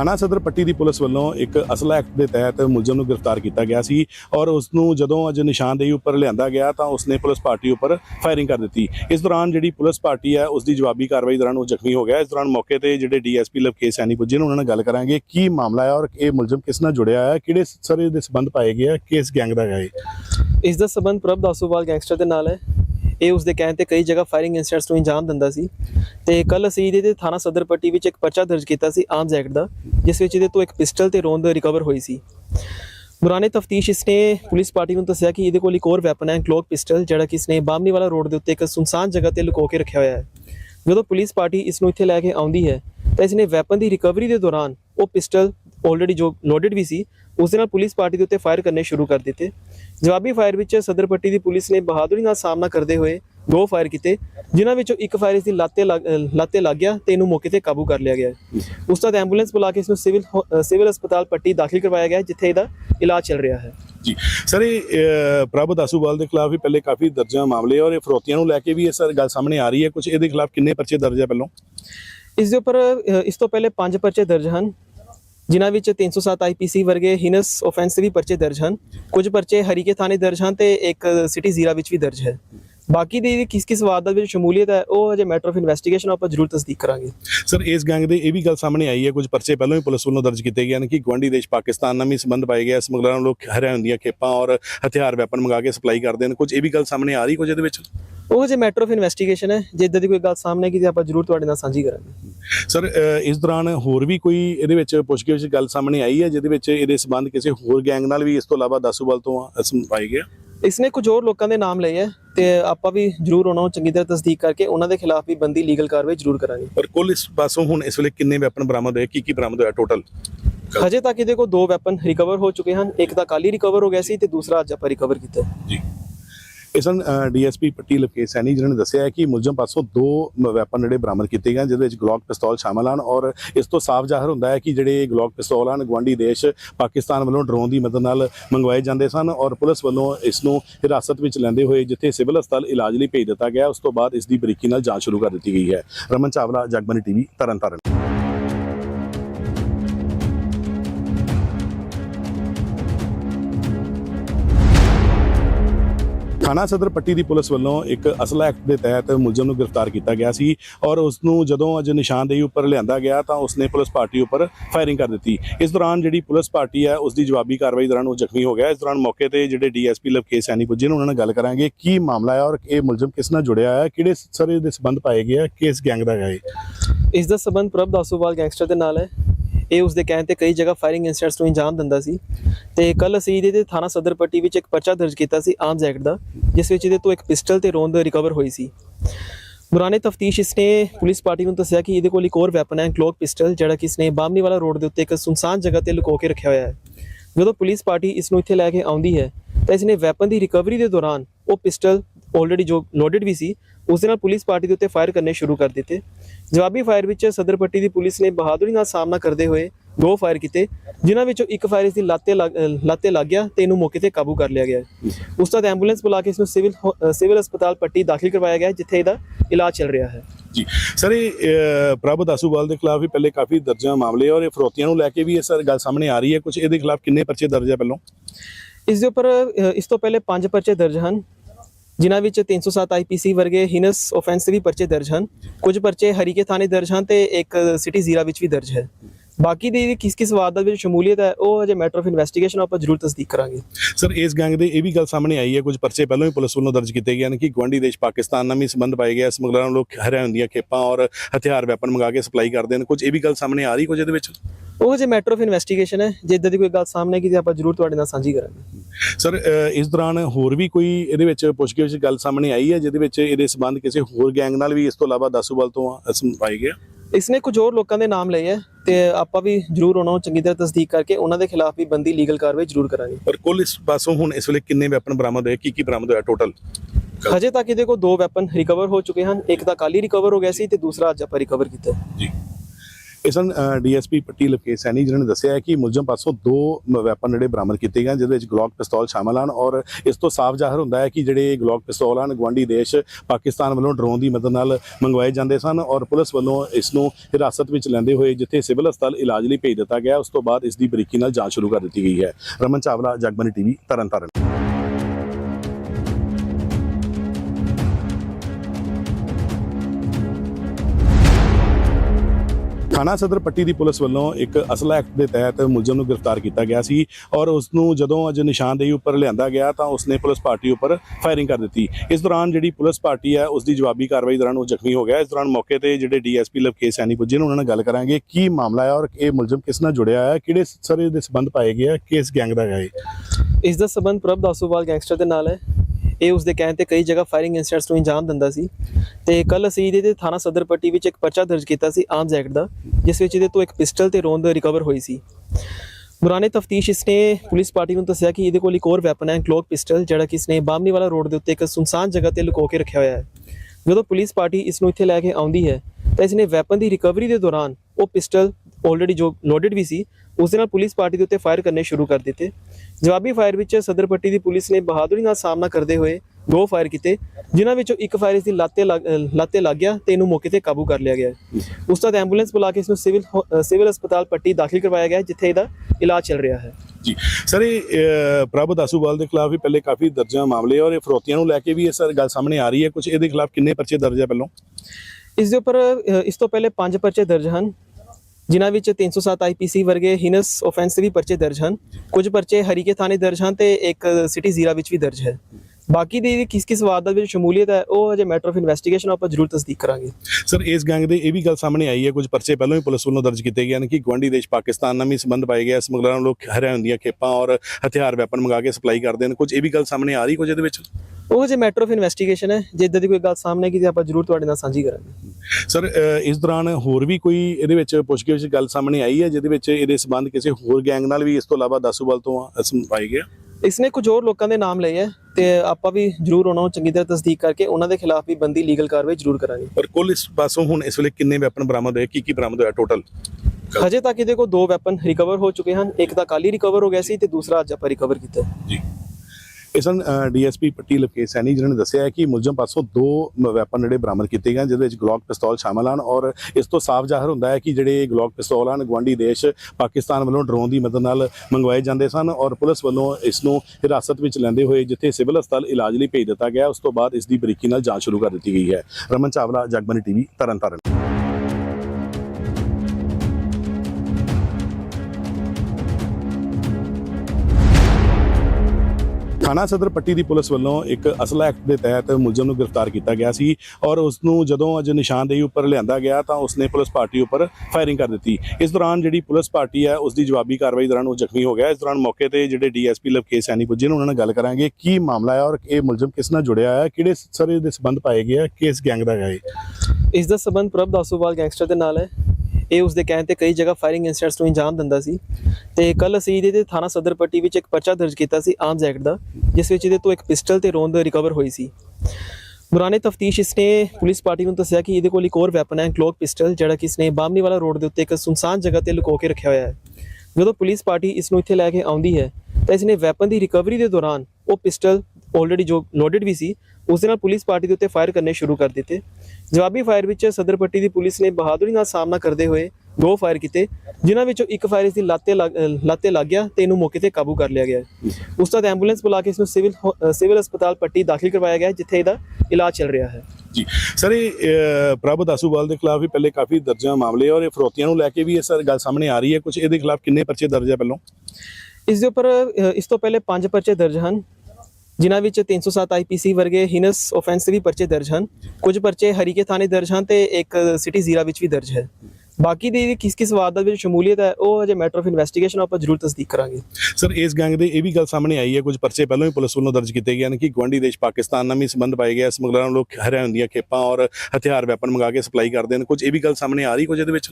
ਥਾਣਾ ਸਦਰ ਪੱਟੀ ਦੀ ਪੁਲਿਸ ਵੱਲੋਂ ਇੱਕ ਅਸਲਾ ਐਕਟ ਦੇ ਤਹਿਤ ਮੁਲਜ਼ਮ ਨੂੰ ਗ੍ਰਿਫਤਾਰ ਕੀਤਾ ਗਿਆ ਸੀ ਔਰ ਉਸ ਨੂੰ ਜਦੋਂ ਅੱਜ ਨਿਸ਼ਾਨਦੇਹੀ ਉੱਪਰ ਲਿਆਂਦਾ ਗਿਆ ਤਾਂ ਉਸਨੇ ਪੁਲਿਸ ਪਾਰਟੀ ਉੱਪਰ ਫਾਇਰਿੰਗ ਕਰ ਦਿੱਤੀ। ਇਸ ਦੌਰਾਨ ਜਿਹੜੀ ਪੁਲਿਸ ਪਾਰਟੀ ਹੈ ਉਸ ਦੀ ਜਵਾਬੀ ਕਾਰਵਾਈ ਦੌਰਾਨ ਉਹ ਜ਼ਖਮੀ ਹੋ ਗਿਆ। ਇਸ ਦੌਰਾਨ ਮੌਕੇ ਤੇ ਜਿਹੜੇ ਡੀਐਸਪੀ ਲਵਕੇਸ਼ ਸੈਣੀ ਪੁੱਜੇ ਨੇ, ਉਹਨਾਂ ਨਾਲ ਗੱਲ ਕਰਾਂਗੇ ਕੀ ਮਾਮਲਾ ਹੈ ਔਰ ਇਹ ਮੁਲਜ਼ਮ ਕਿਸ ਨਾਲ ਜੁੜਿਆ ਹੈ, ਕਿਹੜੇ ਸਰ ਦੇ ਸੰਬੰਧ ਪਾਏ ਗਏ ਆ, ਕਿਸ ਗੈਂਗ ਦਾ ਹੈ ਇਸ ਦਾ ਸਬੰਧ ਪ੍ਰਭ ਦਾਸੂਵਾਲ ਗੈਂਗਸਟਰ ਦੇ ਨਾਲ ਹੈ। ਇਹ ਉਸ ਦੇ ਕਹਿਣ ਤੇ ਕਈ ਜਗ੍ਹਾ ਫਾਇਰਿੰਗ ਇਨਸੀਡੈਂਟਸ ਨੂੰ ਅੰਜਾਮ ਦਿੰਦਾ ਸੀ ਤੇ ਕੱਲ ਅਸੀਂ ਇਹਦੇ ਤੇ ਥਾਣਾ ਸਦਰ ਪੱਟੀ ਵਿੱਚ ਇੱਕ ਪਰਚਾ ਦਰਜ ਕੀਤਾ ਸੀ ਆਰਮਸ ਐਕਟ ਦਾ, ਜਿਸ ਵਿੱਚ ਇਹਦੇ ਤੋਂ ਇੱਕ ਪਿਸਟਲ ਤੇ ਰੋਂਦ ਰਿਕਵਰ ਹੋਈ ਸੀ। ਦੌਰਾਨੇ ਤਫਤੀਸ਼ ਇਸਨੇ ਪੁਲਿਸ ਪਾਰਟੀ ਨੂੰ ਦੱਸਿਆ ਕਿ ਇਹਦੇ ਕੋਲ ਇੱਕ ਹੋਰ ਵੈਪਨ ਹੈ ਗਲੋਕ ਪਿਸਟਲ ਜਿਹੜਾ ਕਿ ਇਸਨੇ ਬਾਮਨੀ ਵਾਲਾ ਰੋਡ ਦੇ ਉੱਤੇ ਇੱਕ ਸੁਨਸਾਨ ਜਗ੍ਹਾ ਤੇ ਲੁਕੋ ਕੇ ਰੱਖਿਆ ਹੋਇਆ ਹੈ। ਜਦੋਂ ਪੁਲਿਸ ਪਾਰਟੀ ਇਸ ਨੂੰ ਇੱਥੇ ਲੈ ਕੇ ਆਉਂਦੀ ਹੈ, ਤਾਂ ਇਸਨੇ ਵੈਪਨ ਦੀ ਰਿਕਵਰੀ ਦੇ ਦੌਰਾਨ ਉਹ ਪਿਸਟਲ ਆਲਰੇਡੀ ਜੋ ਲੋਡਡ ਵੀ ਸੀ ਉਸ ਦੇ ਨਾਲ ਪੁਲਿਸ ਪਾਰਟੀ ਦੇ ਉੱਤੇ ਫਾਇਰ ਕਰਨੇ ਸ਼ੁਰੂ ਕਰ ਦਿੱਤੇ। ਜਵਾਬੀ ਫਾਇਰ ਵਿੱਚ ਸਦਰ ਪੱਟੀ ਦੀ ਪੁਲਿਸ ਨੇ ਬਹਾਦਰੀ ਨਾਲ ਸਾਹਮਣਾ ਕਰਦੇ ਹੋਏ ਦੋ ਫਾਇਰ ਕੀਤੇ ਜਿਨ੍ਹਾਂ ਵਿੱਚੋਂ ਇੱਕ ਫਾਇਰ ਇਸ ਦੀ ਲਾਤੇ ਲਾਤੇ ਲੱਗ ਗਿਆ ਤੇ ਇਹਨੂੰ ਮੌਕੇ ਤੇ ਕਾਬੂ ਕਰ ਲਿਆ ਗਿਆ। ਉਸ ਤੋਂ ਬਾਅਦ ਐਂਬੂਲੈਂਸ ਬੁਲਾ ਕੇ ਇਸ ਨੂੰ ਸਿਵਲ ਸਿਵਲ ਹਸਪਤਾਲ ਪੱਟੀ ਦਾਖਲ ਕਰਵਾਇਆ ਗਿਆ ਜਿੱਥੇ ਇਹਦਾ ਇਲਾਜ ਚੱਲ ਰਿਹਾ ਹੈ। ਜੀ ਸਰ ਇਹ ਪ੍ਰਭ ਦਾਸੂਵਾਲ ਦੇ ਖਿਲਾਫ ਵੀ ਪਹਿਲੇ ਕਾਫੀ ਦਰਜਾਂ ਮਾਮਲੇ ਔਰ ਇਹ ਫਰੋਤੀਆਂ ਨੂੰ ਲੈ ਕੇ ਵੀ ਇਹ ਸਰ ਗੱਲ ਸਾਹਮਣੇ ਆ ਰਹੀ ਹੈ। ਕੁਝ ਇਹਦੇ ਖਿਲਾਫ ਕਿੰਨੇ ਪਰਚੇ ਦਰਜ ਹੈ ਪਹਿਲੋਂ? ਇਸ ਦੇ ਉੱਪਰ ਇਸ ਤੋਂ ਪਹਿਲੇ ਪੰਜ ਪਰਚੇ ਦਰਜ ਹਨ। ਜਿਨ੍ਹਾਂ ਵਿੱਚ 307 ਆਈਪੀਸੀ ਵਰਗੇ ਹੀਨਸ ਆਫੈਂਸ ਵੀ ਪਰਚੇ ਦਰਜ ਹਨ। ਕੁਝ ਪਰਚੇ ਹਰੀਕੇ ਥਾਣੇ ਦਰਜ ਹਨ ਤੇ ਇੱਕ ਸਿਟੀ ਜ਼ੀਰਾ ਵਿੱਚ ਵੀ ਦਰਜ ਹੈ। ਬਾਕੀ ਦੀ ਕਿਸ ਕਿਸ ਵਾਰਦਾਤ ਵਿੱਚ ਸ਼ਮੂਲੀਅਤ ਹੈ ਉਹ ਅਜੇ ਮੈਟਰ ਆਫ ਇਨਵੈਸਟੀਗੇਸ਼ਨ ਆਪਾਂ ਜ਼ਰੂਰ ਤਸਦੀਕ ਕਰਾਂਗੇ। ਸਰ ਇਸ ਗੈਂਗ ਦੇ ਇਹ ਵੀ ਗੱਲ ਸਾਹਮਣੇ ਆਈ ਹੈ ਕੁਝ ਪਰਚੇ ਪਹਿਲਾਂ ਹੀ ਪੁਲਿਸ ਵੱਲੋਂ ਦਰਜ ਕੀਤੇ ਗਏ ਹਨ ਕਿ ਗਵਾਂਢੀ ਦੇਸ਼ ਪਾਕਿਸਤਾਨ ਨਾਲ ਵੀ ਸੰਬੰਧ ਪਾਏ ਗਏ ਸਮਗਲਰਾਂ ਨੂੰ ਲੋਕ ਹਰਿਆਣ ਦੀਆਂ ਖੇਪਾਂ ਔਰ ਹਥਿਆਰ ਵੈਪਨ ਮੰਗਾ ਕੇ ਸਪਲਾਈ ਕਰਦੇ ਨੇ ਕੁਝ ਇਹ ਵੀ ਗੱਲ ਸਾਹਮਣੇ ਆ ਰਹੀ ਕੁਝ ਇਹਦੇ ਵਿੱਚ? ਉਹ ਅਜੇ ਮੈਟਰ ਆਫ ਇਨਵੈਸਟੀਗੇਸ਼ਨ ਹੈ। ਜੇ ਇਦਾਂ ਦੀ ਕੋਈ ਗੱਲ ਸਾਹਮਣੇ ਤੇ ਆਪਾਂ ਜ਼ਰੂਰ ਤੁਹਾਡੇ ਨਾਲ ਸਾਂਝੀ ਕਰਾਂਗੇ। ਸਰ ਇਸ ਦੌਰਾਨ ਹੋਰ ਵੀ ਕੋਈ ਇਹਦੇ ਵਿੱਚ ਪੁੱਛਗਿੱਛ ਗੱਲ ਸਾਹਮਣੇ ਆਈ ਹੈ ਜਿਹਦੇ ਵਿੱਚ ਇਹਦੇ ਸੰਬੰਧ ਕਿਸੇ ਹੋਰ ਗੈਂਗ ਨਾਲ ਵੀ ਇਸ ਤੋਂ ਇਲਾਵਾ ਦਾਸੂਵਾਲ ਤੋਂ ਪਾਏ ਗਏ ਆ? ਇਸਨੇ ਕੁਝ ਹੋਰ ਲੋਕਾਂ ਦੇ ਨਾਮ ਲਏ ਹੈ ਤੇ ਆਪਾਂ ਵੀ ਜ਼ਰੂਰ ਉਹਨਾਂ ਨੂੰ ਚੰਗੀ ਤਰ੍ਹਾਂ ਤਸਦੀਕ ਕਰਕੇ ਉਹਨਾਂ ਦੇ ਖਿਲਾਫ ਵੀ ਬੰਦੀ ਲੀਗਲ ਕਾਰਵਾਈ ਜ਼ਰੂਰ ਕਰਾਂਗੇ। ਪਰ ਕੁੱਲ ਇਸ ਪਾਸੋਂ ਹੁਣ ਇਸ ਵੇਲੇ ਕਿੰਨੇ ਵੈਪਨ ਬਰਾਮਦ ਹੋਏ ਕੀ ਕੀ ਬਰਾਮਦ ਹੋਇਆ ਟੋਟਲ ਹਜੇ ਤੱਕ ਇਹਦੇ ਕੋਲ ਦੋ ਵੈਪਨ ਰਿਕਵਰ ਹੋ ਚੁੱਕੇ ਹਨ ਇੱਕ ਤਾਂ ਕੱਲ੍ਹ ਹੀ ਰਿਕਵਰ ਹੋ ਗਿਆ ਸੀ ਤੇ ਦੂਸਰਾ ਅੱਜ ਆਪਾਂ ਰਿਕਵਰ ਕੀਤਾ। ਜੀ। ਇਸ ਹਨ ਡੀਐਸਪੀ ਪੱਟੀ ਲਕੇਸ਼ ਸੈਣੀ ਜਿਨ੍ਹਾਂ ਨੇ ਦੱਸਿਆ ਹੈ ਕਿ ਮੁਲਜ਼ਮ ਪਾਸੋਂ ਦੋ ਵੈਪਨ ਜਿਹੜੇ ਬਰਾਮਦ ਕੀਤੇ ਗਏ ਹਨ, ਜਿਹਦੇ ਵਿੱਚ ਗਲੋਕ ਪਿਸਤੌਲ ਸ਼ਾਮਲ ਹਨ ਔਰ ਇਸ ਤੋਂ ਸਾਫ਼ ਜ਼ਾਹਰ ਹੁੰਦਾ ਹੈ ਕਿ ਜਿਹੜੇ ਗਲੋਕ ਪਿਸਤੌਲ ਹਨ ਗਵਾਂਢੀ ਦੇਸ਼ ਪਾਕਿਸਤਾਨ ਵੱਲੋਂ ਡਰੋਨ ਦੀ ਮਦਦ ਨਾਲ ਮੰਗਵਾਏ ਜਾਂਦੇ ਸਨ ਔਰ ਪੁਲਿਸ ਵੱਲੋਂ ਇਸ ਨੂੰ ਹਿਰਾਸਤ ਵਿੱਚ ਲੈਂਦੇ ਹੋਏ ਜਿੱਥੇ ਸਿਵਲ ਹਸਪਤਾਲ ਇਲਾਜ ਲਈ ਭੇਜ ਦਿੱਤਾ ਗਿਆ ਉਸ ਤੋਂ ਬਾਅਦ ਇਸ ਦੀ ਬਰੀਕੀ ਨਾਲ ਜਾਂਚ ਸ਼ੁਰੂ ਕਰ ਦਿੱਤੀ ਗਈ ਹੈ। ਰਮਨ ਚਾਵਲਾ ਜਗਬਾਨੀ ਟੀਵੀ ਤਰਨਤਾਰਨ ਥਾਣਾ ਸਦਰ ਪੱਟੀ ਦੀ ਪੁਲਿਸ ਵੱਲੋਂ ਇੱਕ ਅਸਲਾ ਐਕਟ ਦੇ ਤਹਿਤ ਮੁਲਜ਼ਮ ਨੂੰ ਗ੍ਰਿਫਤਾਰ ਕੀਤਾ ਗਿਆ ਸੀ ਔਰ ਉਸ ਨੂੰ ਜਦੋਂ ਅੱਜ ਨਿਸ਼ਾਨਦੇਹੀ ਉੱਪਰ ਲਿਆਂਦਾ ਗਿਆ ਤਾਂ ਉਸਨੇ ਪੁਲਿਸ ਪਾਰਟੀ ਉੱਪਰ ਫਾਇਰਿੰਗ ਕਰ ਦਿੱਤੀ। ਇਸ ਦੌਰਾਨ ਜਿਹੜੀ ਪੁਲਿਸ ਪਾਰਟੀ ਹੈ ਉਸ ਦੀ ਜਵਾਬੀ ਕਾਰਵਾਈ ਦੌਰਾਨ ਉਹ ਜ਼ਖਮੀ ਹੋ ਗਿਆ। ਇਸ ਦੌਰਾਨ ਮੌਕੇ ਤੇ ਜਿਹੜੇ ਡੀਐਸਪੀ ਲਵਕੇਸ਼ ਸੈਣੀ ਪੁੱਜੇ ਨੇ, ਉਹਨਾਂ ਨਾਲ ਗੱਲ ਕਰਾਂਗੇ ਕੀ ਮਾਮਲਾ ਹੈ ਔਰ ਇਹ ਮੁਲਜ਼ਮ ਕਿਸ ਨਾਲ ਜੁੜਿਆ ਹੈ, ਕਿਹੜੇ ਸਰ ਦੇ ਸੰਬੰਧ ਪਾਏ ਗਏ ਆ ਕਿਸ ਗੈਂਗ ਦਾ ਹੈ ਇਸ ਦਾ ਸਬੰਧ ਪ੍ਰਭ ਦਾਸੂਵਾਲ ਗੈਂਗਸਟਰ ਦੇ ਨਾਲ ਹੈ। ਇਹ ਉਸ ਦੇ ਕਹਿਣ ਤੇ ਕਈ ਜਗ੍ਹਾ ਫਾਇਰਿੰਗ ਇਨਸੀਡੈਂਟਸ ਨੂੰ ਅੰਜਾਮ ਦਿੰਦਾ ਸੀ ਤੇ ਕੱਲ ਅਸੀਂ ਇਹਦੇ ਤੇ ਥਾਣਾ ਸਦਰ ਪੱਟੀ ਵਿੱਚ ਇੱਕ ਪਰਚਾ ਦਰਜ ਕੀਤਾ ਸੀ ਆਰਮਸ ਜੈਕਟ ਦਾ, ਜਿਸ ਵਿੱਚ ਇਹਦੇ ਤੋਂ ਇੱਕ ਪਿਸਟਲ ਤੇ ਰੋਂਦ ਰਿਕਵਰ ਹੋਈ ਸੀ। ਦੌਰਾਨੇ ਤਫਤੀਸ਼ ਇਸਨੇ ਪੁਲਿਸ ਪਾਰਟੀ ਨੂੰ ਦੱਸਿਆ ਕਿ ਇਹਦੇ ਕੋਲ ਇੱਕ ਹੋਰ ਵੈਪਨ ਹੈ ਗਲੋਕ ਪਿਸਟਲ ਜਿਹੜਾ ਕਿ ਇਸਨੇ ਬਾਮਨੀ ਵਾਲਾ ਰੋਡ ਦੇ ਉੱਤੇ ਇੱਕ ਸੁਨਸਾਨ ਜਗ੍ਹਾ ਤੇ ਲੁਕੋ ਕੇ ਰੱਖਿਆ ਹੋਇਆ ਹੈ। ਜਦੋਂ ਪੁਲਿਸ ਪਾਰਟੀ ਇਸ ਨੂੰ ਇੱਥੇ ਲੈ ਕੇ ਆਉਂਦੀ ਹੈ, ਤਾਂ ਇਸਨੇ ਵੈਪਨ ਦੀ ਰਿਕਵਰੀ ਦੇ ਦੌਰਾਨ ਉਹ ਪਿਸਟਲ ਆਲਰੇਡੀ ਜੋ ਲੋਡਡ ਵੀ ਸੀ ਉਸ ਦੇ ਨਾਲ ਪੁਲਿਸ ਪਾਰਟੀ ਦੇ ਉੱਤੇ ਫਾਇਰ ਕਰਨੇ ਸ਼ੁਰੂ ਕਰ ਦਿੱਤੇ। ਜਵਾਬੀ ਫਾਇਰ ਵਿੱਚ ਸਦਰ ਪੱਟੀ ਦੀ ਪੁਲਿਸ ਨੇ ਬਹਾਦਰੀ ਨਾਲ ਸਾਹਮਣਾ ਕਰਦੇ ਹੋਏ ਦੋ ਫਾਇਰ ਕੀਤੇ ਜਿਨ੍ਹਾਂ ਵਿੱਚੋਂ ਇੱਕ ਫਾਇਰ ਇਸ ਦੀ ਲਾਤੇ ਲਾਤੇ ਲੱਗ ਗਿਆ ਤੇ ਇਹਨੂੰ ਮੌਕੇ ਤੇ ਕਾਬੂ ਕਰ ਲਿਆ ਗਿਆ। ਉਸ ਤੋਂ ਬਾਅਦ ਐਂਬੂਲੈਂਸ ਬੁਲਾ ਕੇ ਇਸ ਨੂੰ ਸਿਵਲ ਸਿਵਲ ਹਸਪਤਾਲ ਪੱਟੀ ਦਾਖਲ ਕਰਵਾਇਆ ਗਿਆ ਜਿੱਥੇ ਇਹਦਾ ਇਲਾਜ ਚੱਲ ਰਿਹਾ ਹੈ। ਜੀ ਸਰ ਇਹ ਪ੍ਰਭ ਦਾਸੂਵਾਲ ਦੇ ਖਿਲਾਫ ਵੀ ਪਹਿਲੇ ਕਾਫੀ ਦਰਜਾਂ ਮਾਮਲੇ ਔਰ ਇਹ ਫਰੋਤੀਆਂ ਨੂੰ ਲੈ ਕੇ ਵੀ ਇਹ ਸਰ ਗੱਲ ਸਾਹਮਣੇ ਆ ਰਹੀ ਹੈ। ਕੁਝ ਇਹਦੇ ਖਿਲਾਫ ਕਿੰਨੇ ਪਰਚੇ ਦਰਜ ਹੈ ਪਹਿਲੋਂ? ਇਸ ਦੇ ਉੱਪਰ ਇਸ ਤੋਂ ਪਹਿਲੇ ਪੰਜ ਪਰਚੇ ਦਰਜ ਹਨ। ਜਿਨ੍ਹਾਂ ਵਿੱਚ 307 ਆਈਪੀਸੀ ਵਰਗੇ ਹੀਨਸ ਆਫੈਂਸ ਦੇ ਵੀ ਪਰਚੇ ਦਰਜ ਹਨ। ਕੁਝ ਪਰਚੇ ਹਰੀਕੇ ਥਾਣੇ ਦਰਜ ਹਨ ਤੇ ਇੱਕ ਸਿਟੀ ਜ਼ੀਰਾ ਵਿੱਚ ਵੀ ਦਰਜ ਹੈ। ਬਾਕੀ ਦੀ ਕਿਸ ਕਿਸ ਵਾਰਦਾਤ ਵਿੱਚ ਸ਼ਮੂਲੀਅਤ ਹੈ, ਉਹ ਅਜੇ ਮੈਟਰ ਆਫ ਇਨਵੈਸਟੀਗੇਸ਼ਨ ਆਪਾਂ ਜ਼ਰੂਰ ਤਸਦੀਕ ਕਰਾਂਗੇ। ਸਰ ਇਸ ਗੈਂਗ ਦੇ ਇਹ ਵੀ ਗੱਲ ਸਾਹਮਣੇ ਆਈ ਹੈ, ਕੁਝ ਪਰਚੇ ਪਹਿਲਾਂ ਹੀ ਪੁਲਿਸ ਵੱਲੋਂ ਦਰਜ ਕੀਤੇ ਗਏ ਹਨ ਕਿ ਗਵਾਂਢੀ ਦੇਸ਼ ਪਾਕਿਸਤਾਨ ਨਾਲ ਵੀ ਸੰਬੰਧ ਪਾਏ ਗਏ ਆ। ਸਮਗਲਰਾਂ ਨੂੰ ਲੋਕ ਹਰਿਆਣ ਦੀਆਂ ਖੇਪਾਂ ਔਰ ਹਥਿਆਰ ਵੈਪਨ ਮੰਗਾ ਕੇ ਸਪਲਾਈ ਕਰਦੇ ਹਨ। ਕੁਝ ਇਹ ਵੀ ਗੱਲ ਸਾਹਮਣੇ ਆ ਰਹੀ ਕੁਝ ਇਹਦੇ ਵਿੱਚ? ਉਹ ਅਜੇ ਮੈਟਰ ਆਫ ਇਨਵੈਸਟੀਗੇਸ਼ਨ ਹੈ ਜੇ ਇਦਾਂ ਦੀ ਕੋਈ ਗੱਲ ਸਾਹਮਣੇ ਆਏਗੀ ਤੇ ਆਪਾਂ ਜ਼ਰੂਰ ਤੁਹਾਡੇ ਨਾਲ ਸਾਂਝੀ ਕਰਾਂਗੇ ਸਰ ਇਸ ਦੌਰਾਨ ਹੋਰ ਵੀ ਕੋਈ ਇਹਦੇ ਵਿੱਚ ਪੁੱਛਗਿੱਛ ਗੱਲ ਸਾਹਮਣੇ ਆਈ ਹੈ ਜਿਹਦੇ ਵਿੱਚ ਇਹਦੇ ਸੰਬੰਧ ਕਿਸੇ ਹੋਰ ਗੈਂਗ ਨਾਲ ਵੀ ਇਸ ਤੋਂ ਇਲਾਵਾ ਦਾਸੂਵਾਲ ਤੋਂ ਅਸਮ ਪਾਏ ਗਏ ਆ? ਇਸਨੇ ਕੁਝ ਹੋਰ ਲੋਕਾਂ ਦੇ ਨਾਮ ਲਏ ਹੈ ਤੇ ਆਪਾਂ ਵੀ ਜ਼ਰੂਰ ਉਹਨਾਂ ਨੂੰ ਚੰਗੀ ਤਰ੍ਹਾਂ ਤਸਦੀਕ ਕਰਕੇ ਉਹਨਾਂ ਦੇ ਖਿਲਾਫ ਵੀ ਬੰਦੀ ਲੀਗਲ ਕਾਰਵਾਈ ਜ਼ਰੂਰ ਕਰਾਂਗੇ ਪਰ ਕੁੱਲ ਇਸ ਪਾਸੋਂ ਹੁਣ ਇਸ ਵੇਲੇ ਕਿੰਨੇ ਵੈਪਨ ਬਰਾਮਦ ਹੋਏ ਕੀ ਕੀ ਬਰਾਮਦ ਹੋਇਆ ਟੋਟਲ ਹਜੇ ਤੱਕ ਇਹਦੇ ਕੋਲ ਦੋ ਵੈਪਨ ਰਿਕਵਰ ਹੋ ਚੁੱਕੇ ਹਨ ਇੱਕ ਤਾਂ ਕੱਲ੍ਹ ਹੀ ਰਿਕਵਰ ਹੋ ਗਿਆ ਸੀ ਤੇ ਦੂਸਰਾ ਅੱਜ ਆਪਾਂ ਰਿਕਵਰ ਕੀਤਾ। ਜੀ ਇਸ ਸਨ ਡੀਐਸਪੀ ਪੱਟੀ ਲਕੇਸ਼ ਸੈਣੀ ਜਿਨ੍ਹਾਂ ਨੇ ਦੱਸਿਆ ਹੈ ਕਿ ਮੁਲਜ਼ਮ ਪਾਸੋਂ ਦੋ ਵੈਪਨ ਜਿਹੜੇ ਬਰਾਮਦ ਕੀਤੇ ਗਏ ਹਨ, ਜਿਹਦੇ ਵਿੱਚ ਗਲੋਕ ਪਿਸਤੌਲ ਸ਼ਾਮਲ ਹਨ ਔਰ ਇਸ ਤੋਂ ਸਾਫ਼ ਜ਼ਾਹਰ ਹੁੰਦਾ ਹੈ ਕਿ ਜਿਹੜੇ ਗਲੋਕ ਪਿਸਤੌਲ ਹਨ ਗਵਾਂਡੀ ਦੇਸ਼ ਪਾਕਿਸਤਾਨ ਵੱਲੋਂ ਡਰੋਨ ਦੀ ਮਦਦ ਨਾਲ ਮੰਗਵਾਏ ਜਾਂਦੇ ਸਨ ਔਰ ਪੁਲਿਸ ਵੱਲੋਂ ਇਸ ਨੂੰ ਹਿਰਾਸਤ ਵਿੱਚ ਲੈਂਦੇ ਹੋਏ ਜਿੱਥੇ ਸਿਵਲ ਹਸਪਤਾਲ ਇਲਾਜ ਲਈ ਭੇਜ ਦਿੱਤਾ ਗਿਆ ਉਸ ਤੋਂ ਬਾਅਦ ਇਸ ਦੀ ਬਰੀਕੀ ਨਾਲ ਜਾਂਚ ਸ਼ੁਰੂ ਕਰ ਦਿੱਤੀ ਗਈ ਹੈ। ਰਮਨ ਚਾਵਲਾ ਜਗਬਾਨੀ ਟੀਵੀ ਤਰਨਤਾਰਨ ਥਾਣਾ ਸਦਰ ਪੱਟੀ ਦੀ ਪੁਲਿਸ ਵੱਲੋਂ ਇੱਕ ਅਸਲਾ ਐਕਟ ਦੇ ਤਹਿਤ ਮੁਲਜ਼ਮ ਨੂੰ ਗ੍ਰਿਫਤਾਰ ਕੀਤਾ ਗਿਆ ਸੀ ਔਰ ਉਸ ਨੂੰ ਜਦੋਂ ਅੱਜ ਨਿਸ਼ਾਨਦੇਹੀ ਉੱਪਰ ਲਿਆਂਦਾ ਗਿਆ ਤਾਂ ਉਸਨੇ ਪੁਲਿਸ ਪਾਰਟੀ ਉੱਪਰ ਫਾਇਰਿੰਗ ਕਰ ਦਿੱਤੀ। ਇਸ ਦੌਰਾਨ ਜਿਹੜੀ ਪੁਲਿਸ ਪਾਰਟੀ ਹੈ ਉਸ ਦੀ ਜਵਾਬੀ ਕਾਰਵਾਈ ਦੌਰਾਨ ਉਹ ਜ਼ਖਮੀ ਹੋ ਗਿਆ। ਇਸ ਦੌਰਾਨ ਮੌਕੇ ਤੇ ਜਿਹੜੇ ਡੀਐਸਪੀ ਲਵਕੇਸ਼ ਸੈਣੀ ਪੁੱਜੇ ਨੇ, ਉਹਨਾਂ ਨਾਲ ਗੱਲ ਕਰਾਂਗੇ ਕੀ ਮਾਮਲਾ ਹੈ ਔਰ ਇਹ ਮੁਲਜ਼ਮ ਕਿਸ ਨਾਲ ਜੁੜਿਆ ਹੈ, ਕਿਹੜੇ ਸਾਰੇ ਦੇ ਸੰਬੰਧ ਪਾਏ ਗਏ ਆ ਕਿਸ ਗੈਂਗ ਦਾ ਹੈ ਇਸ ਦਾ ਸਬੰਧ ਪ੍ਰਭ ਦਾਸੂਵਾਲ ਗੈਂਗਸਟਰ ਦੇ ਨਾਲ ਹੈ। ਇਹ ਉਸ ਦੇ ਕਹਿਣ ਤੇ ਕਈ ਜਗ੍ਹਾ ਫਾਇਰਿੰਗ ਇਨਸੀਡੈਂਟਸ ਨੂੰ ਅੰਜਾਮ ਦਿੰਦਾ ਸੀ ਤੇ ਕੱਲ ਅਸੀਂ ਇਹਦੇ ਤੇ ਥਾਣਾ ਸਦਰ ਪੱਟੀ ਵਿੱਚ ਇੱਕ ਪਰਚਾ ਦਰਜ ਕੀਤਾ ਸੀ ਆਰਮਸ ਐਕਟ ਦਾ, ਜਿਸ ਵਿੱਚ ਇਹਦੇ ਤੋਂ ਇੱਕ ਪਿਸਟਲ ਤੇ ਰੋਂਦ ਰਿਕਵਰ ਹੋਈ ਸੀ। ਦੌਰਾਨੇ ਤਫਤੀਸ਼ ਇਸਨੇ ਪੁਲਿਸ ਪਾਰਟੀ ਨੂੰ ਦੱਸਿਆ ਕਿ ਇਹਦੇ ਕੋਲ ਇੱਕ ਹੋਰ ਵੈਪਨ ਹੈ ਗਲੋਕ ਪਿਸਟਲ ਜਿਹੜਾ ਕਿ ਇਸਨੇ ਬਾਮਨੀ ਵਾਲਾ ਰੋਡ ਦੇ ਉੱਤੇ ਇੱਕ ਸੁਨਸਾਨ ਜਗ੍ਹਾ ਤੇ ਲੁਕੋ ਕੇ ਰੱਖਿਆ ਹੋਇਆ ਹੈ। ਜਦੋਂ ਪੁਲਿਸ ਪਾਰਟੀ ਇਸ ਨੂੰ ਇੱਥੇ ਲੈ ਕੇ ਆਉਂਦੀ ਹੈ, ਤਾਂ ਇਸਨੇ ਵੈਪਨ ਦੀ ਰਿਕਵਰੀ ਦੇ ਦੌਰਾਨ ਉਹ ਪਿਸਟਲ ਆਲਰੇਡੀ ਜੋ ਲੋਡਡ ਵੀ ਸੀ ਉਸ ਦੇ ਨਾਲ ਪੁਲਿਸ ਪਾਰਟੀ ਦੇ ਉੱਤੇ ਫਾਇਰ ਕਰਨੇ ਸ਼ੁਰੂ ਕਰ ਦਿੱਤੇ। ਜਵਾਬੀ ਫਾਇਰ ਵਿੱਚ ਸਦਰ ਪੱਟੀ ਦੀ ਪੁਲਿਸ ਨੇ ਬਹਾਦਰੀ ਨਾਲ ਸਾਹਮਣਾ ਕਰਦੇ ਹੋਏ ਦੋ ਫਾਇਰ ਕੀਤੇ ਜਿਨ੍ਹਾਂ ਵਿੱਚੋਂ ਇੱਕ ਫਾਇਰ ਇਸ ਦੀ ਲਾਤੇ ਲਾਤੇ ਲੱਗ ਗਿਆ ਤੇ ਇਹਨੂੰ ਮੌਕੇ ਤੇ ਕਾਬੂ ਕਰ ਲਿਆ ਗਿਆ ਉਸ ਤੋਂ ਐਂਬੂਲੈਂਸ ਬੁਲਾ ਕੇ ਇਸ ਨੂੰ ਸਿਵਲ ਸਿਵਲ ਹਸਪਤਾਲ ਪੱਟੀ ਦਾਖਲ ਕਰਵਾਇਆ ਗਿਆ ਜਿੱਥੇ ਇਹਦਾ ਇਲਾਜ ਚੱਲ ਰਿਹਾ ਹੈ। ਜੀ ਸਰ ਇਹ ਪ੍ਰਭ ਦਾਸੂਵਾਲ ਦੇ ਖਿਲਾਫ ਵੀ ਪਹਿਲੇ ਕਾਫੀ ਦਰਜਾਂ ਮਾਮਲੇ ਔਰ ਇਹ ਫਰੋਤੀਆਂ ਨੂੰ ਲੈ ਕੇ ਵੀ ਇਹ ਸਰ ਗੱਲ ਸਾਹਮਣੇ ਆ ਰਹੀ ਹੈ। ਕੁਝ ਇਹਦੇ ਖਿਲਾਫ ਕਿੰਨੇ ਪਰਚੇ ਦਰਜ ਹੈ ਪਹਿਲੋਂ? ਇਸ ਦੇ ਉੱਪਰ ਇਸ ਤੋਂ ਪਹਿਲੇ ਪੰਜ ਪਰਚੇ ਦਰਜ ਹਨ। ਜਿਨ੍ਹਾਂ ਵਿੱਚ 307 ਆਈਪੀਸੀ ਵਰਗੇ ਹੀਨਸ ਆਫੈਂਸ ਦੇ ਵੀ ਪਰਚੇ ਦਰਜ ਹਨ। ਕੁਝ ਪਰਚੇ ਹਰੀਕੇ ਥਾਣੇ ਦਰਜ ਹਨ ਤੇ ਇੱਕ ਸਿਟੀ ਜ਼ੀਰਾ ਵਿੱਚ ਵੀ ਦਰਜ ਹੈ। ਬਾਕੀ ਦੀ ਕਿਸ ਕਿਸ ਵਾਰਦਾਤ ਵਿੱਚ ਸ਼ਮੂਲੀਅਤ ਹੈ, ਉਹ ਅਜੇ ਮੈਟਰ ਆਫ ਇਨਵੈਸਟੀਗੇਸ਼ਨ ਆਪਾਂ ਜ਼ਰੂਰ ਤਸਦੀਕ ਕਰਾਂਗੇ। ਸਰ ਇਸ ਗੈਂਗ ਦੇ ਇਹ ਵੀ ਗੱਲ ਸਾਹਮਣੇ ਆਈ ਹੈ, ਕੁਝ ਪਰਚੇ ਪਹਿਲਾਂ ਹੀ ਪੁਲਿਸ ਵੱਲੋਂ ਦਰਜ ਕੀਤੇ ਗਏ ਹਨ ਕਿ ਗਵਾਂਡੀ ਦੇਸ਼ ਪਾਕਿਸਤਾਨ ਨਾਲ ਵੀ ਸੰਬੰਧ ਪਾਏ ਗਏ ਸਮਗਲਰਾਂ ਨੂੰ ਲੋਕ ਹਰਿਆਣਾ ਦੀਆਂ ਖੇਪਾਂ ਔਰ ਹਥਿਆਰ ਵੈਪਨ ਮੰਗਾ ਕੇ ਸਪਲਾਈ ਕਰਦੇ ਹਨ। ਕੁਝ ਇਹ ਵੀ ਗੱਲ ਸਾਹਮਣੇ ਆ ਰਹੀ ਕੁਝ ਇਹਦੇ ਵਿੱਚ? ਉਹ ਅਜੇ ਮੈਟਰ ਆਫ ਇਨਵੈਸਟੀਗੇਸ਼ਨ ਹੈ ਜੇ ਇਦਾਂ ਦੀ ਕੋਈ ਗੱਲ ਸਾਹਮਣੇ ਆਏਗੀ ਤੇ ਆਪਾਂ ਜ਼ਰੂਰ ਤੁਹਾਡੇ ਨਾਲ ਸਾਂਝੀ ਕਰਾਂਗੇ ਸਰ ਇਸ ਦੌਰਾਨ ਹੋਰ ਵੀ ਕੋਈ ਇਹਦੇ ਵਿੱਚ ਪੁੱਛਗਿੱਛ ਗੱਲ ਸਾਹਮਣੇ ਆਈ ਹੈ ਜਿਹਦੇ ਵਿੱਚ ਇਹਦੇ ਸੰਬੰਧ ਕਿਸੇ ਹੋਰ ਗੈਂਗ ਨਾਲ ਵੀ ਇਸ ਤੋਂ ਇਲਾਵਾ ਦਾਸੂਵਾਲ ਤੋਂ ਅਸਮ ਪਾਏ ਗਏ ਆ? ਇਸਨੇ ਕੁਝ ਹੋਰ ਲੋਕਾਂ ਦੇ ਨਾਮ ਲਏ ਹੈ ਤੇ ਆਪਾਂ ਵੀ ਜ਼ਰੂਰ ਉਹਨਾਂ ਨੂੰ ਚੰਗੀ ਤਰ੍ਹਾਂ ਤਸਦੀਕ ਕਰਕੇ ਉਹਨਾਂ ਦੇ ਖਿਲਾਫ ਵੀ ਬੰਦੀ ਲੀਗਲ ਕਾਰਵਾਈ ਜ਼ਰੂਰ ਕਰਾਂਗੇ ਪਰ ਕੁੱਲ ਇਸ ਪਾਸੋਂ ਹੁਣ ਇਸ ਵੇਲੇ ਕਿੰਨੇ ਵੈਪਨ ਬਰਾਮਦ ਹੋਏ ਕੀ ਕੀ ਬਰਾਮਦ ਹੋਇਆ ਟੋਟਲ ਹਜੇ ਤੱਕ ਇਹਦੇ ਕੋਲ ਦੋ ਵੈਪਨ ਰਿਕਵਰ ਹੋ ਚੁੱਕੇ ਹਨ ਇੱਕ ਤਾਂ ਕੱਲ੍ਹ ਹੀ ਰਿਕਵਰ ਹੋ ਗਿਆ ਸੀ ਤੇ ਦੂਸਰਾ ਅੱਜ ਆਪਾਂ ਰਿਕਵਰ ਕੀਤਾ। ਜੀ ਇਸ ਸਨ ਡੀਐਸਪੀ ਪੱਟੀ ਲਕੇਸ਼ ਸੈਣੀ ਜਿਨ੍ਹਾਂ ਨੇ ਦੱਸਿਆ ਹੈ ਕਿ ਮੁਲਜ਼ਮ ਪਾਸੋਂ ਦੋ ਵੈਪਨ ਜਿਹੜੇ ਬਰਾਮਦ ਕੀਤੇ ਗਏ ਹਨ, ਜਿਹਦੇ ਵਿੱਚ ਗਲੋਕ ਪਿਸਤੌਲ ਸ਼ਾਮਲ ਹਨ ਔਰ ਇਸ ਤੋਂ ਸਾਫ਼ ਜ਼ਾਹਰ ਹੁੰਦਾ ਹੈ ਕਿ ਜਿਹੜੇ ਗਲੋਕ ਪਿਸਤੌਲ ਹਨ ਗਵਾਂਡੀ ਦੇਸ਼ ਪਾਕਿਸਤਾਨ ਵੱਲੋਂ ਡਰੋਨ ਦੀ ਮਦਦ ਨਾਲ ਮੰਗਵਾਏ ਜਾਂਦੇ ਸਨ ਔਰ ਪੁਲਿਸ ਵੱਲੋਂ ਇਸ ਨੂੰ ਹਿਰਾਸਤ ਵਿੱਚ ਲੈਂਦੇ ਹੋਏ ਜਿੱਥੇ ਸਿਵਲ ਹਸਪਤਾਲ ਇਲਾਜ ਲਈ ਭੇਜ ਦਿੱਤਾ ਗਿਆ ਉਸ ਤੋਂ ਬਾਅਦ ਇਸ ਦੀ ਬਰੀਕੀ ਨਾਲ ਜਾਂਚ ਸ਼ੁਰੂ ਕਰ ਦਿੱਤੀ ਗਈ ਹੈ। ਰਮਨ ਚਾਵਲਾ ਜਗਬਾਨੀ ਟੀਵੀ ਤਰਨਤਾਰਨ। ਥਾਣਾ ਸਦਰ ਪੱਟੀ ਦੀ ਪੁਲਿਸ ਵੱਲੋਂ ਇੱਕ ਅਸਲਾ ਐਕਟ ਦੇ ਤਹਿਤ ਮੁਲਜ਼ਮ ਨੂੰ ਗ੍ਰਿਫਤਾਰ ਕੀਤਾ ਗਿਆ ਸੀ ਔਰ ਉਸ ਨੂੰ ਜਦੋਂ ਅੱਜ ਨਿਸ਼ਾਨਦੇਹੀ ਉੱਪਰ ਲਿਆਂਦਾ ਗਿਆ ਤਾਂ ਉਸਨੇ ਪੁਲਿਸ ਪਾਰਟੀ ਉੱਪਰ ਫਾਇਰਿੰਗ ਕਰ ਦਿੱਤੀ। ਇਸ ਦੌਰਾਨ ਜਿਹੜੀ ਪੁਲਿਸ ਪਾਰਟੀ ਹੈ ਉਸ ਦੀ ਜਵਾਬੀ ਕਾਰਵਾਈ ਦੌਰਾਨ ਉਹ ਜ਼ਖਮੀ ਹੋ ਗਿਆ। ਇਸ ਦੌਰਾਨ ਮੌਕੇ ਤੇ ਜਿਹੜੇ ਡੀਐਸਪੀ ਲਵਕੇਸ਼ ਸੈਣੀ ਪੁੱਜੇ ਨੇ, ਉਹਨਾਂ ਨਾਲ ਗੱਲ ਕਰਾਂਗੇ ਕੀ ਮਾਮਲਾ ਹੈ ਔਰ ਇਹ ਮੁਲਜ਼ਮ ਕਿਸ ਨਾਲ ਜੁੜਿਆ ਹੈ, ਕਿਹੜੇ ਸਾਰੇ ਦੇ ਸੰਬੰਧ ਪਾਏ ਗਏ ਆ ਕਿਸ ਗੈਂਗ ਦਾ ਹੈ ਇਸ ਦਾ ਸਬੰਧ ਪ੍ਰਭ ਦਾਸੂਵਾਲ ਗੈਂਗਸਟਰ ਦੇ ਨਾਲ ਹੈ। ਇਹ ਉਸ ਦੇ ਕਹਿਣ ਤੇ ਕਈ ਜਗ੍ਹਾ ਫਾਇਰਿੰਗ ਇਨਸੀਡੈਂਟਸ ਨੂੰ ਅੰਜਾਮ ਦਿੰਦਾ ਸੀ ਤੇ ਕੱਲ ਅਸੀਂ ਇਹਦੇ ਤੇ ਥਾਣਾ ਸਦਰ ਪੱਟੀ ਵਿੱਚ ਇੱਕ ਪਰਚਾ ਦਰਜ ਕੀਤਾ ਸੀ ਆਰਮਸ ਐਕਟ ਦਾ, ਜਿਸ ਵਿੱਚ ਇਹਦੇ ਤੋਂ ਇੱਕ ਪਿਸਟਲ ਤੇ ਰੋਂਦ ਰਿਕਵਰ ਹੋਈ ਸੀ। ਦੌਰਾਨੇ ਤਫਤੀਸ਼ ਇਸਨੇ ਪੁਲਿਸ ਪਾਰਟੀ ਨੂੰ ਦੱਸਿਆ ਕਿ ਇਹਦੇ ਕੋਲ ਇੱਕ ਹੋਰ ਵੈਪਨ ਹੈ ਗਲੋਕ ਪਿਸਟਲ ਜਿਹੜਾ ਕਿ ਇਸਨੇ ਬਾਮਨੀ ਵਾਲਾ ਰੋਡ ਦੇ ਉੱਤੇ ਇੱਕ ਸੁਨਸਾਨ ਜਗ੍ਹਾ ਤੇ ਲੁਕੋ ਕੇ ਰੱਖਿਆ ਹੋਇਆ ਹੈ। ਜਦੋਂ ਪੁਲਿਸ ਪਾਰਟੀ ਇਸ ਨੂੰ ਇੱਥੇ ਲੈ ਕੇ ਆਉਂਦੀ ਹੈ, ਤਾਂ ਇਸਨੇ ਵੈਪਨ ਦੀ ਰਿਕਵਰੀ ਦੇ ਦੌਰਾਨ ਉਹ ਪਿਸਟਲ ਆਲਰੇਡੀ ਜੋ ਲੋਡਡ ਵੀ ਸੀ ਉਸ ਦੇ ਨਾਲ ਪੁਲਿਸ ਪਾਰਟੀ ਦੇ ਉੱਤੇ ਫਾਇਰ ਕਰਨੇ ਸ਼ੁਰੂ ਕਰ ਦਿੱਤੇ। ਜਵਾਬੀ ਫਾਇਰ ਵਿੱਚ ਸਦਰ ਪੱਟੀ ਦੀ ਪੁਲਿਸ ਨੇ ਬਹਾਦਰੀ ਨਾਲ ਸਾਹਮਣਾ ਕਰਦੇ ਹੋਏ ਦੋ ਫਾਇਰ ਕੀਤੇ ਜਿਨ੍ਹਾਂ ਵਿੱਚੋਂ ਇੱਕ ਫਾਇਰ ਇਸ ਦੀ ਲਾਤੇ ਲਾਤੇ ਲੱਗ ਗਿਆ ਤੇ ਇਹਨੂੰ ਮੌਕੇ ਤੇ ਕਾਬੂ ਕਰ ਲਿਆ ਗਿਆ। ਉਸ ਤੋਂ ਬਾਅਦ ਐਂਬੂਲੈਂਸ ਬੁਲਾ ਕੇ ਇਸ ਨੂੰ ਸਿਵਲ ਸਿਵਲ ਹਸਪਤਾਲ ਪੱਟੀ ਦਾਖਲ ਕਰਵਾਇਆ ਗਿਆ ਜਿੱਥੇ ਇਹਦਾ ਇਲਾਜ ਚੱਲ ਰਿਹਾ ਹੈ। ਜੀ ਸਰ ਇਹ ਪ੍ਰਭ ਦਾਸੂਵਾਲ ਦੇ ਖਿਲਾਫ ਵੀ ਪਹਿਲੇ ਕਾਫੀ ਦਰਜਾਂ ਮਾਮਲੇ ਔਰ ਇਹ ਫਰੋਤੀਆਂ ਨੂੰ ਲੈ ਕੇ ਵੀ ਇਹ ਸਰ ਗੱਲ ਸਾਹਮਣੇ ਆ ਰਹੀ ਹੈ। ਕੁਝ ਇਹਦੇ ਖਿਲਾਫ ਕਿੰਨੇ ਪਰਚੇ ਦਰਜ ਹੈ ਪਹਿਲੋਂ? ਇਸ ਦੇ ਉੱਪਰ ਇਸ ਤੋਂ ਪਹਿਲੇ ਪੰਜ ਪਰਚੇ ਦਰਜ ਹਨ। ਜਿਨ੍ਹਾਂ ਵਿੱਚ 307 ਆਈਪੀਸੀ ਵਰਗੇ ਹੀਨਸ ਆਫੈਂਸ ਦੇ ਵੀ ਪਰਚੇ ਦਰਜ ਹਨ। ਕੁਝ ਪਰਚੇ ਹਰੀਕੇ ਥਾਣੇ ਦਰਜ ਹਨ ਤੇ ਇੱਕ ਸਿਟੀ ਜ਼ੀਰਾ ਵਿੱਚ ਵੀ ਦਰਜ ਹੈ। ਬਾਕੀ ਦੀ ਕਿਸ ਕਿਸ ਵਾਰਦਾਤ ਵਿੱਚ ਸ਼ਮੂਲੀਅਤ ਹੈ, ਉਹ ਅਜੇ ਮੈਟਰ ਆਫ ਇਨਵੈਸਟੀਗੇਸ਼ਨ ਆਪਾਂ ਜ਼ਰੂਰ ਤਸਦੀਕ ਕਰਾਂਗੇ। ਸਰ ਇਸ ਗੈਂਗ ਦੇ ਇਹ ਵੀ ਗੱਲ ਸਾਹਮਣੇ ਆਈ ਹੈ, ਕੁਝ ਪਰਚੇ ਪਹਿਲਾਂ ਹੀ ਪੁਲਿਸ ਵੱਲੋਂ ਦਰਜ ਕੀਤੇ ਗਏ ਹਨ ਕਿ ਗਵਾਂਡੀ ਦੇਸ਼ ਪਾਕਿਸਤਾਨ ਨਾਲ ਵੀ ਸੰਬੰਧ ਪਾਏ ਗਏ ਆ। ਸਮਗਲਰਾਂ ਨੂੰ ਲੋਕ ਹਰਿਆਣਾ ਦੀਆਂ ਖੇਪਾਂ ਔਰ ਹਥਿਆਰ ਵੈਪਨ ਮੰਗਾ ਕੇ ਸਪਲਾਈ ਕਰਦੇ ਹਨ। ਕੁਝ ਇਹ ਵੀ ਗੱਲ ਸਾਹਮਣੇ ਆ ਰਹੀ ਕੁਝ ਇਹਦੇ ਵਿੱਚ?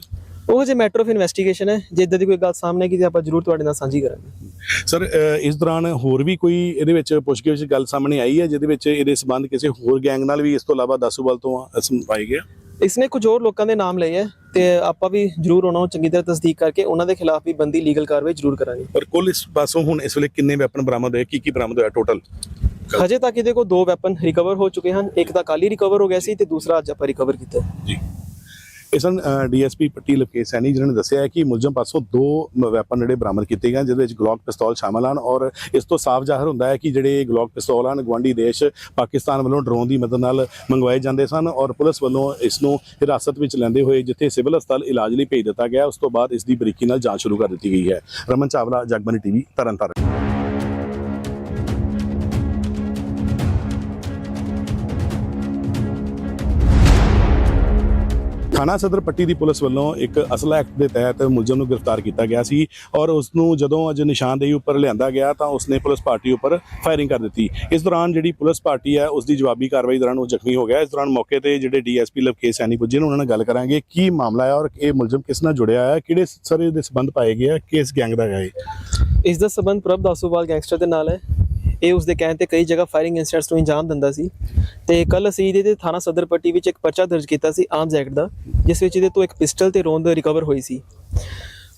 ਉਹ ਅਜੇ ਮੈਟਰ ਆਫ ਇਨਵੈਸਟੀਗੇਸ਼ਨ ਹੈ ਜੇ ਇਦਾਂ ਦੀ ਕੋਈ ਗੱਲ ਸਾਹਮਣੇ ਆਏਗੀ ਤੇ ਆਪਾਂ ਜ਼ਰੂਰ ਤੁਹਾਡੇ ਨਾਲ ਸਾਂਝੀ ਕਰਾਂਗੇ ਸਰ ਇਸ ਦੌਰਾਨ ਹੋਰ ਵੀ ਕੋਈ ਇਹਦੇ ਵਿੱਚ ਪੁੱਛਗਿੱਛ ਗੱਲ ਸਾਹਮਣੇ ਆਈ ਹੈ ਜਿਹਦੇ ਵਿੱਚ ਇਹਦੇ ਸੰਬੰਧ ਕਿਸੇ ਹੋਰ ਗੈਂਗ ਨਾਲ ਵੀ ਇਸ ਤੋਂ ਇਲਾਵਾ ਦਾਸੂਵਾਲ ਤੋਂ ਅਸਮ ਪਾਏ ਗਏ ਆ? ਇਸਨੇ ਕੁਝ ਹੋਰ ਲੋਕਾਂ ਦੇ ਨਾਮ ਲਏ ਹੈ ਤੇ ਆਪਾਂ ਵੀ ਜ਼ਰੂਰ ਉਹਨਾਂ ਨੂੰ ਚੰਗੀ ਤਰ੍ਹਾਂ ਤਸਦੀਕ ਕਰਕੇ ਉਹਨਾਂ ਦੇ ਖਿਲਾਫ ਵੀ ਬੰਦੀ ਲੀਗਲ ਕਾਰਵਾਈ ਜ਼ਰੂਰ ਕਰਾਂਗੇ ਪਰ ਕੁੱਲ ਇਸ ਪਾਸੋਂ ਹੁਣ ਇਸ ਵੇਲੇ ਕਿੰਨੇ ਵੈਪਨ ਬਰਾਮਦ ਹੋਏ ਕੀ ਕੀ ਬਰਾਮਦ ਹੋਇਆ ਟੋਟਲ ਹਜੇ ਤੱਕ ਇਹਦੇ ਕੋਲ ਦੋ ਵੈਪਨ ਰਿਕਵਰ ਹੋ ਚੁੱਕੇ ਹਨ ਇੱਕ ਤਾਂ ਕੱਲ੍ਹ ਹੀ ਰਿਕਵਰ ਹੋ ਗਿਆ ਸੀ ਤੇ ਦੂਸਰਾ ਅੱਜ ਆਪਾਂ ਰਿਕਵਰ ਕੀਤਾ। ਜੀ ਇਸ ਸਨ ਡੀਐਸਪੀ ਪੱਟੀ ਲਕੇਸ਼ ਸੈਣੀ ਜਿਨ੍ਹਾਂ ਨੇ ਦੱਸਿਆ ਹੈ ਕਿ ਮੁਲਜ਼ਮ ਪਾਸੋਂ ਦੋ ਵੈਪਨ ਜਿਹੜੇ ਬਰਾਮਦ ਕੀਤੇ ਗਏ ਹਨ, ਜਿਹਦੇ ਵਿੱਚ ਗਲੋਕ ਪਿਸਤੌਲ ਸ਼ਾਮਲ ਹਨ ਔਰ ਇਸ ਤੋਂ ਸਾਫ਼ ਜ਼ਾਹਰ ਹੁੰਦਾ ਹੈ ਕਿ ਜਿਹੜੇ ਗਲੋਕ ਪਿਸਤੌਲ ਹਨ ਗਵਾਂਡੀ ਦੇਸ਼ ਪਾਕਿਸਤਾਨ ਵੱਲੋਂ ਡਰੋਨ ਦੀ ਮਦਦ ਨਾਲ ਮੰਗਵਾਏ ਜਾਂਦੇ ਸਨ ਔਰ ਪੁਲਿਸ ਵੱਲੋਂ ਇਸ ਨੂੰ ਹਿਰਾਸਤ ਵਿੱਚ ਲੈਂਦੇ ਹੋਏ ਜਿੱਥੇ ਸਿਵਲ ਹਸਪਤਾਲ ਇਲਾਜ ਲਈ ਭੇਜ ਦਿੱਤਾ ਗਿਆ ਉਸ ਤੋਂ ਬਾਅਦ ਇਸ ਦੀ ਬਰੀਕੀ ਨਾਲ ਜਾਂਚ ਸ਼ੁਰੂ ਕਰ ਦਿੱਤੀ ਗਈ ਹੈ। ਰਮਨ ਚਾਵਲਾ ਜਗਬਾਨੀ ਟੀਵੀ ਤਰਨਤਾਰਨ। ਥਾਣਾ ਸਦਰ ਪੱਟੀ ਦੀ ਪੁਲਿਸ ਵੱਲੋਂ ਇੱਕ ਅਸਲਾ ਐਕਟ ਦੇ ਤਹਿਤ ਮੁਲਜ਼ਮ ਨੂੰ ਗ੍ਰਿਫਤਾਰ ਕੀਤਾ ਗਿਆ ਸੀ ਔਰ ਉਸ ਨੂੰ ਜਦੋਂ ਅੱਜ ਨਿਸ਼ਾਨਦੇਹੀ ਉੱਪਰ ਲਿਆਂਦਾ ਗਿਆ ਤਾਂ ਉਸਨੇ ਪੁਲਿਸ ਪਾਰਟੀ ਉੱਪਰ ਫਾਇਰਿੰਗ ਕਰ ਦਿੱਤੀ। ਇਸ ਦੌਰਾਨ ਜਿਹੜੀ ਪੁਲਿਸ ਪਾਰਟੀ ਹੈ ਉਸ ਦੀ ਜਵਾਬੀ ਕਾਰਵਾਈ ਦੌਰਾਨ ਉਹ ਜ਼ਖਮੀ ਹੋ ਗਿਆ। ਇਸ ਦੌਰਾਨ ਮੌਕੇ ਤੇ ਜਿਹੜੇ ਡੀਐਸਪੀ ਲਵਕੇਸ਼ ਸੈਣੀ ਪੁੱਜੇ ਨੇ, ਉਹਨਾਂ ਨਾਲ ਗੱਲ ਕਰਾਂਗੇ ਕੀ ਮਾਮਲਾ ਹੈ ਔਰ ਇਹ ਮੁਲਜ਼ਮ ਕਿਸ ਨਾਲ ਜੁੜਿਆ ਹੈ, ਕਿਹੜੇ ਸਰ ਦੇ ਸੰਬੰਧ ਪਾਏ ਗਏ ਹੈ, ਕਿਸ ਗੈਂਗ ਦਾ ਹੈ ਇਸ ਦਾ ਸਬੰਧ ਪ੍ਰਭ ਦਾਸੂਵਾਲ ਗੈਂਗਸਟਰ ਦੇ ਨਾਲ ਹੈ। ਇਹ ਉਸ ਦੇ ਕਹਿਣ ਤੇ ਕਈ ਜਗ੍ਹਾ ਫਾਇਰਿੰਗ ਇਨਸੀਡੈਂਟਸ ਨੂੰ ਅੰਜਾਮ ਦਿੰਦਾ ਸੀ। ਤੇ ਕੱਲ ਅਸੀਂ ਇਹਦੇ ਤੇ ਥਾਣਾ ਸਦਰ ਪੱਟੀ ਵਿੱਚ ਇੱਕ ਪਰਚਾ ਦਰਜ ਕੀਤਾ ਸੀ ਆਰਮਸ ਜੈਕਟ ਦਾ, ਜਿਸ ਵਿੱਚ ਇਹਦੇ ਤੋਂ ਇੱਕ ਪਿਸਟਲ ਤੇ ਰੋਂਦ ਰਿਕਵਰ ਹੋਈ ਸੀ।